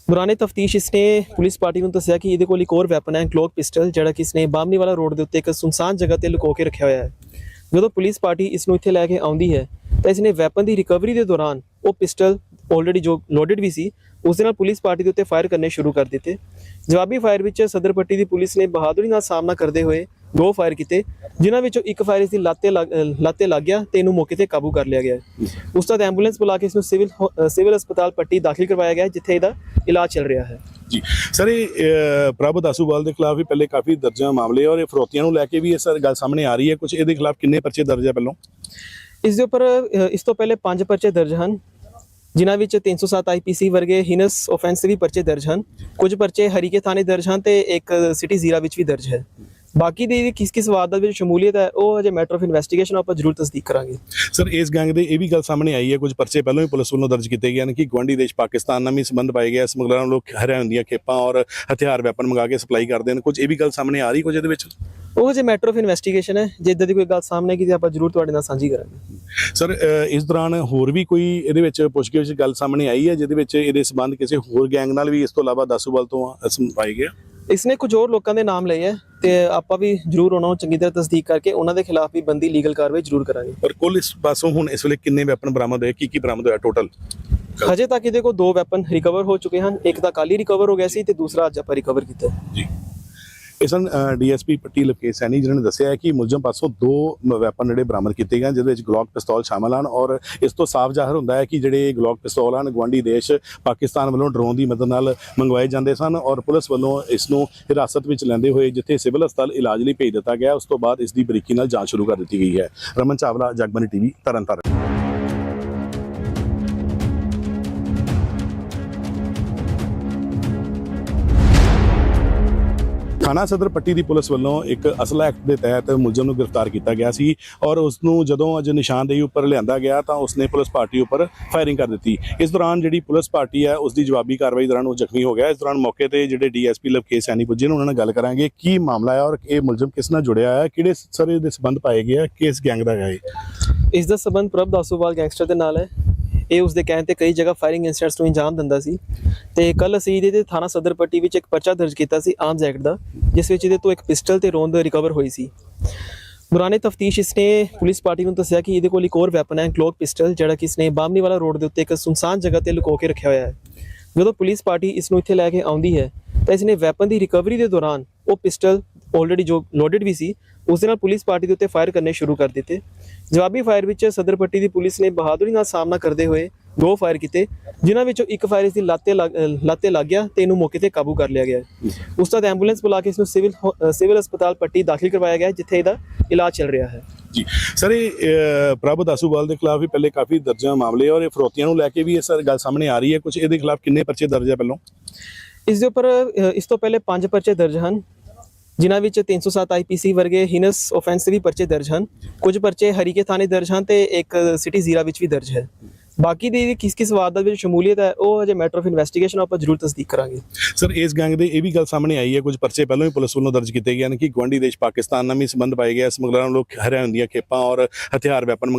ਦੌਰਾਨੇ ਤਫਤੀਸ਼ ਇਸਨੇ ਪੁਲਿਸ ਪਾਰਟੀ ਨੂੰ ਦੱਸਿਆ ਕਿ ਇਹਦੇ ਕੋਲ ਇੱਕ ਹੋਰ ਵੈਪਨ ਹੈ ਗਲੋਕ ਪਿਸਟਲ ਜਿਹੜਾ ਕਿ ਇਸਨੇ ਬਾਮਨੀ ਵਾਲਾ ਰੋਡ ਦੇ ਉੱਤੇ ਇੱਕ ਸੁਨਸਾਨ ਜਗ੍ਹਾ ਤੇ ਲੁਕੋ ਕੇ ਰੱਖਿਆ ਹੋਇਆ ਹੈ। ਜਦੋਂ ਪੁਲਿਸ ਪਾਰਟੀ ਇਸ ਨੂੰ ਇੱਥੇ ਲੈ ਕੇ ਆਉਂਦੀ ਹੈ, ਤਾਂ ਇਸਨੇ ਵੈਪਨ ਦੀ ਰਿਕਵਰੀ ਦੇ ਦੌਰਾਨ ਉਹ ਪਿਸਟਲ ਆਲਰੇਡੀ ਜੋ ਲੋਡਡ ਵੀ ਸੀ ਉਸ ਦੇ ਨਾਲ ਪੁਲਿਸ ਪਾਰਟੀ ਦੇ ਉੱਤੇ ਫਾਇਰ ਕਰਨੇ ਸ਼ੁਰੂ ਕਰ ਦਿੱਤੇ। ਜਵਾਬੀ ਫਾਇਰ ਵਿੱਚ ਸਦਰ ਪੱਟੀ ਦੀ ਪੁਲਿਸ ਨੇ ਬਹਾਦਰੀ ਨਾਲ ਸਾਹਮਣਾ ਕਰਦੇ ਹੋਏ ਦੋ ਫਾਇਰ ਕੀਤੇ ਜਿਨ੍ਹਾਂ ਵਿੱਚੋਂ ਇੱਕ ਫਾਇਰ ਇਸ ਦੀ ਲਾਤੇ ਲਾਤੇ ਲੱਗ ਗਿਆ ਤੇ ਇਹਨੂੰ ਮੌਕੇ ਤੇ ਕਾਬੂ ਕਰ ਲਿਆ ਗਿਆ। ਉਸ ਤੋਂ ਬਾਅਦ ਐਂਬੂਲੈਂਸ ਬੁਲਾ ਕੇ ਇਸ ਨੂੰ ਸਿਵਲ ਸਿਵਲ ਹਸਪਤਾਲ ਪੱਟੀ ਦਾਖਲ ਕਰਵਾਇਆ ਗਿਆ ਜਿੱਥੇ ਇਹਦਾ ਇਲਾਜ ਚੱਲ ਰਿਹਾ ਹੈ। ਜੀ ਸਰ ਇਹ ਪ੍ਰਭ ਦਾਸੂਵਾਲ ਦੇ ਖਿਲਾਫ ਵੀ ਪਹਿਲੇ ਕਾਫੀ ਦਰਜਾ ਮਾਮਲੇ ਔਰ ਇਹ ਫਰੋਤੀਆਂ ਨੂੰ ਲੈ ਕੇ ਵੀ ਇਹ ਸਰ ਗੱਲ ਸਾਹਮਣੇ ਆ ਰਹੀ ਹੈ। ਕੁਝ ਇਹਦੇ ਖਿਲਾਫ ਕਿੰਨੇ ਪਰਚੇ ਦਰਜ ਹੈ ਪਹਿਲਾਂ? ਇਸ ਦੇ ਉੱਪਰ ਇਸ ਤੋਂ ਪਹਿਲੇ ਪੰਜ ਪਰਚੇ ਦਰਜ ਹਨ। ਜਿਨ੍ਹਾਂ ਵਿੱਚ 307 ਆਈਪੀਸੀ ਵਰਗੇ ਹਿਨਸ ਆਫੈਂਸ ਦੇ ਵੀ ਪਰਚੇ ਦਰਜ ਹਨ। ਕੁਝ ਪਰਚੇ ਹਰੀਕੇ ਥਾਣੇ ਦਰਜ ਹਨ ਤੇ ਇੱਕ ਸਿਟੀ ਜ਼ੀਰਾ ਵਿੱਚ ਵੀ ਦਰਜ ਹੈ। ਬਾਕੀ ਦੀ ਕਿਸ ਕਿਸ ਵਾਰਦਾਤ ਵਿੱਚ ਸ਼ਮੂਲੀਅਤ ਹੈ, ਉਹ ਅਜੇ ਮੈਟਰ ਆਫ ਇਨਵੈਸਟੀਗੇਸ਼ਨ ਆਪਾਂ ਜ਼ਰੂਰ ਤਸਦੀਕ ਕਰਾਂਗੇ। ਸਰ ਇਸ ਗੈਂਗ ਦੇ ਇਹ ਵੀ ਗੱਲ ਸਾਹਮਣੇ ਆਈ ਹੈ, ਕੁਝ ਪਰਚੇ ਪਹਿਲਾਂ ਵੀ ਪੁਲਿਸ ਵੱਲੋਂ ਦਰਜ ਕੀਤੇ ਗਏ ਹਨ ਕਿ ਗਵਾਂਡੀ ਦੇਸ਼ ਪਾਕਿਸਤਾਨ ਨਾਲ ਵੀ ਸੰਬੰਧ ਪਾਏ ਗਏ ਸਮਗਲਰਾਂ ਨੂੰ ਲੋਕ ਹਰਿਆਣਾ ਦੀਆਂ ਖੇਪਾਂ ਔਰ ਹਥਿਆਰ ਵੈਪਨ ਮੰਗਾ ਕੇ ਸਪਲਾਈ ਕਰਦੇ ਹਨ। ਕੁਝ ਇਹ ਵੀ ਗੱਲ ਸਾਹਮਣੇ ਆ ਰਹੀ ਕੁਝ ਇਹਦੇ ਵਿੱਚ? ਉਹ ਅਜੇ ਮੈਟਰ ਆਫ ਇਨਵੈਸਟੀਗੇਸ਼ਨ ਹੈ ਜੇ ਇਦਾਂ ਦੀ ਕੋਈ ਗੱਲ ਸਾਹਮਣੇ ਆਏਗੀ ਤੇ ਆਪਾਂ ਜ਼ਰੂਰ ਤੁਹਾਡੇ ਨਾਲ ਸਾਂਝੀ ਕਰਾਂਗੇ। ਸਰ ਇਸ ਦੌਰਾਨ ਹੋਰ ਵੀ ਕੋਈ ਇਹਦੇ ਵਿੱਚ ਪੁੱਛਗਿੱਛ ਵਿੱਚ ਗੱਲ ਸਾਹਮਣੇ ਆਈ ਹੈ ਜਿਹਦੇ ਵਿੱਚ ਇਹਦੇ ਸੰਬੰਧ ਕਿਸੇ ਹੋਰ ਗੈਂਗ ਨਾਲ ਵੀ ਇਸ ਤੋਂ ਇਲਾਵਾ ਦਾਸੂਵਾਲ ਤੋਂ ਪਾਏ ਗਏ ਇਸਨੇ ਕੁਝ ਹੋਰ ਲੋਕਾਂ ਦੇ ਨਾਮ ਲਏ ਹੈ ਤੇ ਆਪਾਂ ਵੀ ਜ਼ਰੂਰ ਉਹਨਾਂ ਨੂੰ ਚੰਗੀ ਤਰ੍ਹਾਂ ਤਸਦੀਕ ਕਰਕੇ ਉਹਨਾਂ ਦੇ ਖਿਲਾਫ ਵੀ ਬੰਦੀ ਲੀਗਲ ਕਾਰਵਾਈ ਜ਼ਰੂਰ ਕਰਾਂਗੇ। ਪਰ ਕੁੱਲ ਇਸ ਪਾਸੋਂ ਹੁਣ ਇਸ ਵੇਲੇ ਕਿੰਨੇ ਵੈਪਨ ਬਰਾਮਦ ਹੋਏ ਕੀ ਕੀ ਬਰਾਮਦ ਹੋਇਆ ਟੋਟਲ ਹਜੇ ਤੱਕ ਇਹਦੇ ਕੋਲ ਦੋ ਵੈਪਨ ਰਿਕਵਰ ਹੋ ਚੁੱਕੇ ਹਨ ਇੱਕ ਤਾਂ ਕੱਲ੍ਹ ਹੀ ਰਿਕਵਰ ਹੋ ਗਿਆ ਸੀ ਤੇ ਦੂਸਰਾ ਅੱਜ ਆਪਾਂ ਰਿਕਵਰ ਕੀਤਾ। ਜੀ। ਇਸ ਹਨ ਡੀਐਸਪੀ ਪੱਟੀ ਲਕੇਸ਼ ਸੈਣੀ ਜਿਨ੍ਹਾਂ ਨੇ ਦੱਸਿਆ ਕਿ ਮੁਲਜ਼ਮ ਪਾਸੋਂ ਦੋ ਵੈਪਨ ਜਿਹੜੇ ਬਰਾਮਦ ਕੀਤੇ ਗਏ ਹਨ, ਜਿਹਦੇ ਵਿੱਚ ਗਲੋਕ ਪਿਸਤੌਲ ਸ਼ਾਮਲ ਹਨ ਔਰ ਇਸ ਤੋਂ ਸਾਫ਼ ਜ਼ਾਹਰ ਹੁੰਦਾ ਹੈ ਕਿ ਜਿਹੜੇ ਗਲੋਕ ਪਿਸਤੌਲ ਹਨ ਗਵਾਂਡੀ ਦੇਸ਼ ਪਾਕਿਸਤਾਨ ਵੱਲੋਂ ਡਰੋਨ ਦੀ ਮਦਦ ਨਾਲ ਮੰਗਵਾਏ ਜਾਂਦੇ ਸਨ ਔਰ ਪੁਲਿਸ ਵੱਲੋਂ ਇਸ ਨੂੰ ਹਿਰਾਸਤ ਵਿੱਚ ਲੈਂਦੇ ਹੋਏ ਜਿੱਥੇ ਸਿਵਲ ਹਸਪਤਾਲ ਇਲਾਜ ਲਈ ਭੇਜ ਦਿੱਤਾ ਗਿਆ ਉਸ ਤੋਂ ਬਾਅਦ ਇਸ ਦੀ ਬਰੀਕੀ ਨਾਲ ਜਾਂਚ ਸ਼ੁਰੂ ਕਰ ਦਿੱਤੀ ਗਈ ਹੈ। ਰਮਨ ਚਾਵਲਾ ਜਗਬਾਨੀ ਟੀਵੀ ਤਰਨਤਾਰਨ। ਥਾਣਾ ਸਦਰ ਪੱਟੀ ਦੀ ਪੁਲਿਸ ਵੱਲੋਂ ਇੱਕ ਅਸਲਾ ਐਕਟ ਦੇ ਤਹਿਤ ਮੁਲਜ਼ਮ ਨੂੰ ਗ੍ਰਿਫਤਾਰ ਕੀਤਾ ਗਿਆ ਸੀ ਔਰ ਉਸ ਨੂੰ ਜਦੋਂ ਅੱਜ ਨਿਸ਼ਾਨਦੇਹੀ ਉੱਪਰ ਲਿਆਂਦਾ ਗਿਆ ਤਾਂ ਉਸਨੇ ਪੁਲਿਸ ਪਾਰਟੀ ਉੱਪਰ ਫਾਇਰਿੰਗ ਕਰ ਦਿੱਤੀ। ਇਸ ਦੌਰਾਨ ਜਿਹੜੀ ਪੁਲਿਸ ਪਾਰਟੀ ਹੈ ਉਸ ਦੀ ਜਵਾਬੀ ਕਾਰਵਾਈ ਦੌਰਾਨ ਉਹ ਜ਼ਖਮੀ ਹੋ ਗਿਆ। ਇਸ ਦੌਰਾਨ ਮੌਕੇ ਤੇ ਜਿਹੜੇ ਡੀਐਸਪੀ ਲਵਕੇਸ਼ ਸੈਣੀ ਪੁੱਜੇ ਨੇ, ਉਹਨਾਂ ਨਾਲ ਗੱਲ ਕਰਾਂਗੇ ਕੀ ਮਾਮਲਾ ਹੈ ਔਰ ਇਹ ਮੁਲਜ਼ਮ ਕਿਸ ਨਾਲ ਜੁੜਿਆ ਹੈ, ਕਿਹੜੇ ਸਰ ਦੇ ਸੰਬੰਧ ਪਾਏ ਗਏ ਆ ਕਿਸ ਗੈਂਗ ਦਾ ਹੈ ਇਸ ਦਾ ਸਬੰਧ ਪ੍ਰਭ ਦਾਸੂਵਾਲ ਗੈਂਗਸਟਰ ਦੇ ਨਾਲ ਹੈ। ਇਹ ਉਸ ਦੇ ਕਹਿਣ ਤੇ ਕਈ ਜਗ੍ਹਾ ਫਾਇਰਿੰਗ ਇਨਸੀਡੈਂਟਸ ਨੂੰ ਅੰਜਾਮ ਦਿੰਦਾ ਸੀ। ਤੇ ਕੱਲ ਅਸੀਂ ਇਹਦੇ ਤੇ ਥਾਣਾ ਸਦਰ ਪੱਟੀ ਵਿੱਚ ਇੱਕ ਪਰਚਾ ਦਰਜ ਕੀਤਾ ਸੀ ਆਰਮਸ ਐਕਟ ਦਾ, ਜਿਸ ਵਿੱਚ ਇਹਦੇ ਤੋਂ ਇੱਕ ਪਿਸਟਲ ਤੇ ਰੋਂਦ ਰਿਕਵਰ ਹੋਈ ਸੀ। ਦੌਰਾਨੇ ਤਫਤੀਸ਼ ਇਸਨੇ ਪੁਲਿਸ ਪਾਰਟੀ ਨੂੰ ਦੱਸਿਆ ਕਿ ਇਹਦੇ ਕੋਲ ਇੱਕ ਹੋਰ ਵੈਪਨ ਹੈ ਗਲੋਕ ਪਿਸਟਲ ਜਿਹੜਾ ਕਿ ਇਸਨੇ ਬਾਮਨੀ ਵਾਲਾ ਰੋਡ ਦੇ ਉੱਤੇ ਇੱਕ ਸੁਨਸਾਨ ਜਗ੍ਹਾ ਤੇ ਲੁਕੋ ਕੇ ਰੱਖਿਆ ਹੋਇਆ ਹੈ। ਜਦੋਂ ਪੁਲਿਸ ਪਾਰਟੀ ਇਸ ਨੂੰ ਇੱਥੇ ਲੈ ਕੇ ਆਉਂਦੀ ਹੈ, ਤਾਂ ਇਸਨੇ ਵੈਪਨ ਦੀ ਰਿਕਵਰੀ ਦੇ ਦੌਰਾਨ ਉਹ ਪਿਸਟਲ ਆਲਰੇਡੀ ਜੋ ਲੋਡਡ ਵੀ ਸੀ ਉਸ ਦੇ ਨਾਲ ਪੁਲਿਸ ਪਾਰਟੀ ਦੇ ਉੱਤੇ ਫਾਇਰ ਕਰਨੇ ਸ਼ੁਰੂ ਕਰ ਦਿੱਤੇ। ਜਵਾਬੀ ਫਾਇਰ ਵਿੱਚ ਸਦਰ ਪੱਟੀ ਦੀ ਪੁਲਿਸ ਨੇ ਬਹਾਦਰੀ ਨਾਲ ਸਾਹਮਣਾ ਕਰਦੇ ਹੋਏ ਦੋ ਫਾਇਰ ਕੀਤੇ ਜਿਨ੍ਹਾਂ ਵਿੱਚੋਂ ਇੱਕ ਫਾਇਰ ਇਸ ਦੀ ਲਾਤੇ ਲਾਤੇ ਲੱਗ ਗਿਆ ਤੇ ਇਹਨੂੰ ਮੌਕੇ ਤੇ ਕਾਬੂ ਕਰ ਲਿਆ ਗਿਆ। ਉਸ ਤੋਂ ਬਾਅਦ ਐਂਬੂਲੈਂਸ ਬੁਲਾ ਕੇ ਇਸ ਨੂੰ ਸਿਵਲ ਸਿਵਲ ਹਸਪਤਾਲ ਪੱਟੀ ਦਾਖਲ ਕਰਵਾਇਆ ਗਿਆ ਜਿੱਥੇ ਇਹਦਾ ਇਲਾਜ ਚੱਲ ਰਿਹਾ ਹੈ। ਜੀ। ਸਰ ਇਹ ਪ੍ਰਭ ਦਾਸੂਵਾਲ ਦੇ ਖਿਲਾਫ ਵੀ ਪਹਿਲੇ ਕਾਫੀ ਦਰਜਾ ਮਾਮਲੇ ਔਰ ਇਹ ਫਰੋਤੀਆਂ ਨੂੰ ਲੈ ਕੇ ਵੀ ਇਹ ਸਰ ਗੱਲ ਸਾਹਮਣੇ ਆ ਰਹੀ ਹੈ। ਕੁਝ ਇਹਦੇ ਖਿਲਾਫ ਕਿੰਨੇ ਪਰਚੇ ਦਰਜ ਹੈ ਪਹਿਲਾਂ? ਇਸ ਦੇ ਉੱਪਰ ਇਸ ਤੋਂ ਪਹਿਲੇ ਪੰਜ ਪਰਚੇ ਦਰਜ ਹਨ। ਜਿਨ੍ਹਾਂ ਵਿੱਚ 307 ਆਈਪੀਸੀ ਵਰਗੇ ਹਿਨਸ ਆਫੈਂਸ ਦੇ ਵੀ ਪਰਚੇ ਦਰਜ ਹਨ। ਕੁਝ ਪਰਚੇ ਹਰੀਕੇ ਥਾਣੇ ਦਰਜ ਹਨ ਤੇ ਇੱਕ ਸਿਟੀ ਜ਼ੀਰਾ ਵਿੱਚ ਵੀ ਦਰਜ ਹੈ। ਬਾਕੀ ਦੀ ਕਿਸ ਕਿਸ ਵਾਰਦਾਤ ਵਿੱਚ ਸ਼ਮੂਲੀਅਤ ਹੈ, ਉਹ ਅਜੇ ਮੈਟਰ ਆਫ ਇਨਵੈਸਟੀਗੇਸ਼ਨ ਆਪਾਂ ਜ਼ਰੂਰ ਤਸਦੀਕ ਕਰਾਂਗੇ। ਸਰ ਇਸ ਗੈਂਗ ਦੇ ਇਹ ਵੀ ਗੱਲ ਸਾਹਮਣੇ ਆਈ ਹੈ, ਕੁਝ ਪਰਚੇ ਪਹਿਲਾਂ ਵੀ ਪੁਲਿਸ ਵੱਲੋਂ ਦਰਜ ਕੀਤੇ ਗਏ ਹਨ ਕਿ ਗਵਾਂਡੀ ਦੇਸ਼ ਪਾਕਿਸਤਾਨ ਨਾਲ ਵੀ ਸੰਬੰਧ ਪਾਏ ਗਏ ਸਮਗਲਰਾਂ ਲੋਕ ਹਰਿਆਣਾ ਦੀਆਂ ਖੇਪਾਂ ਔਰ ਹਥਿਆਰ ਵੈਪਨ ਮੰਗਾ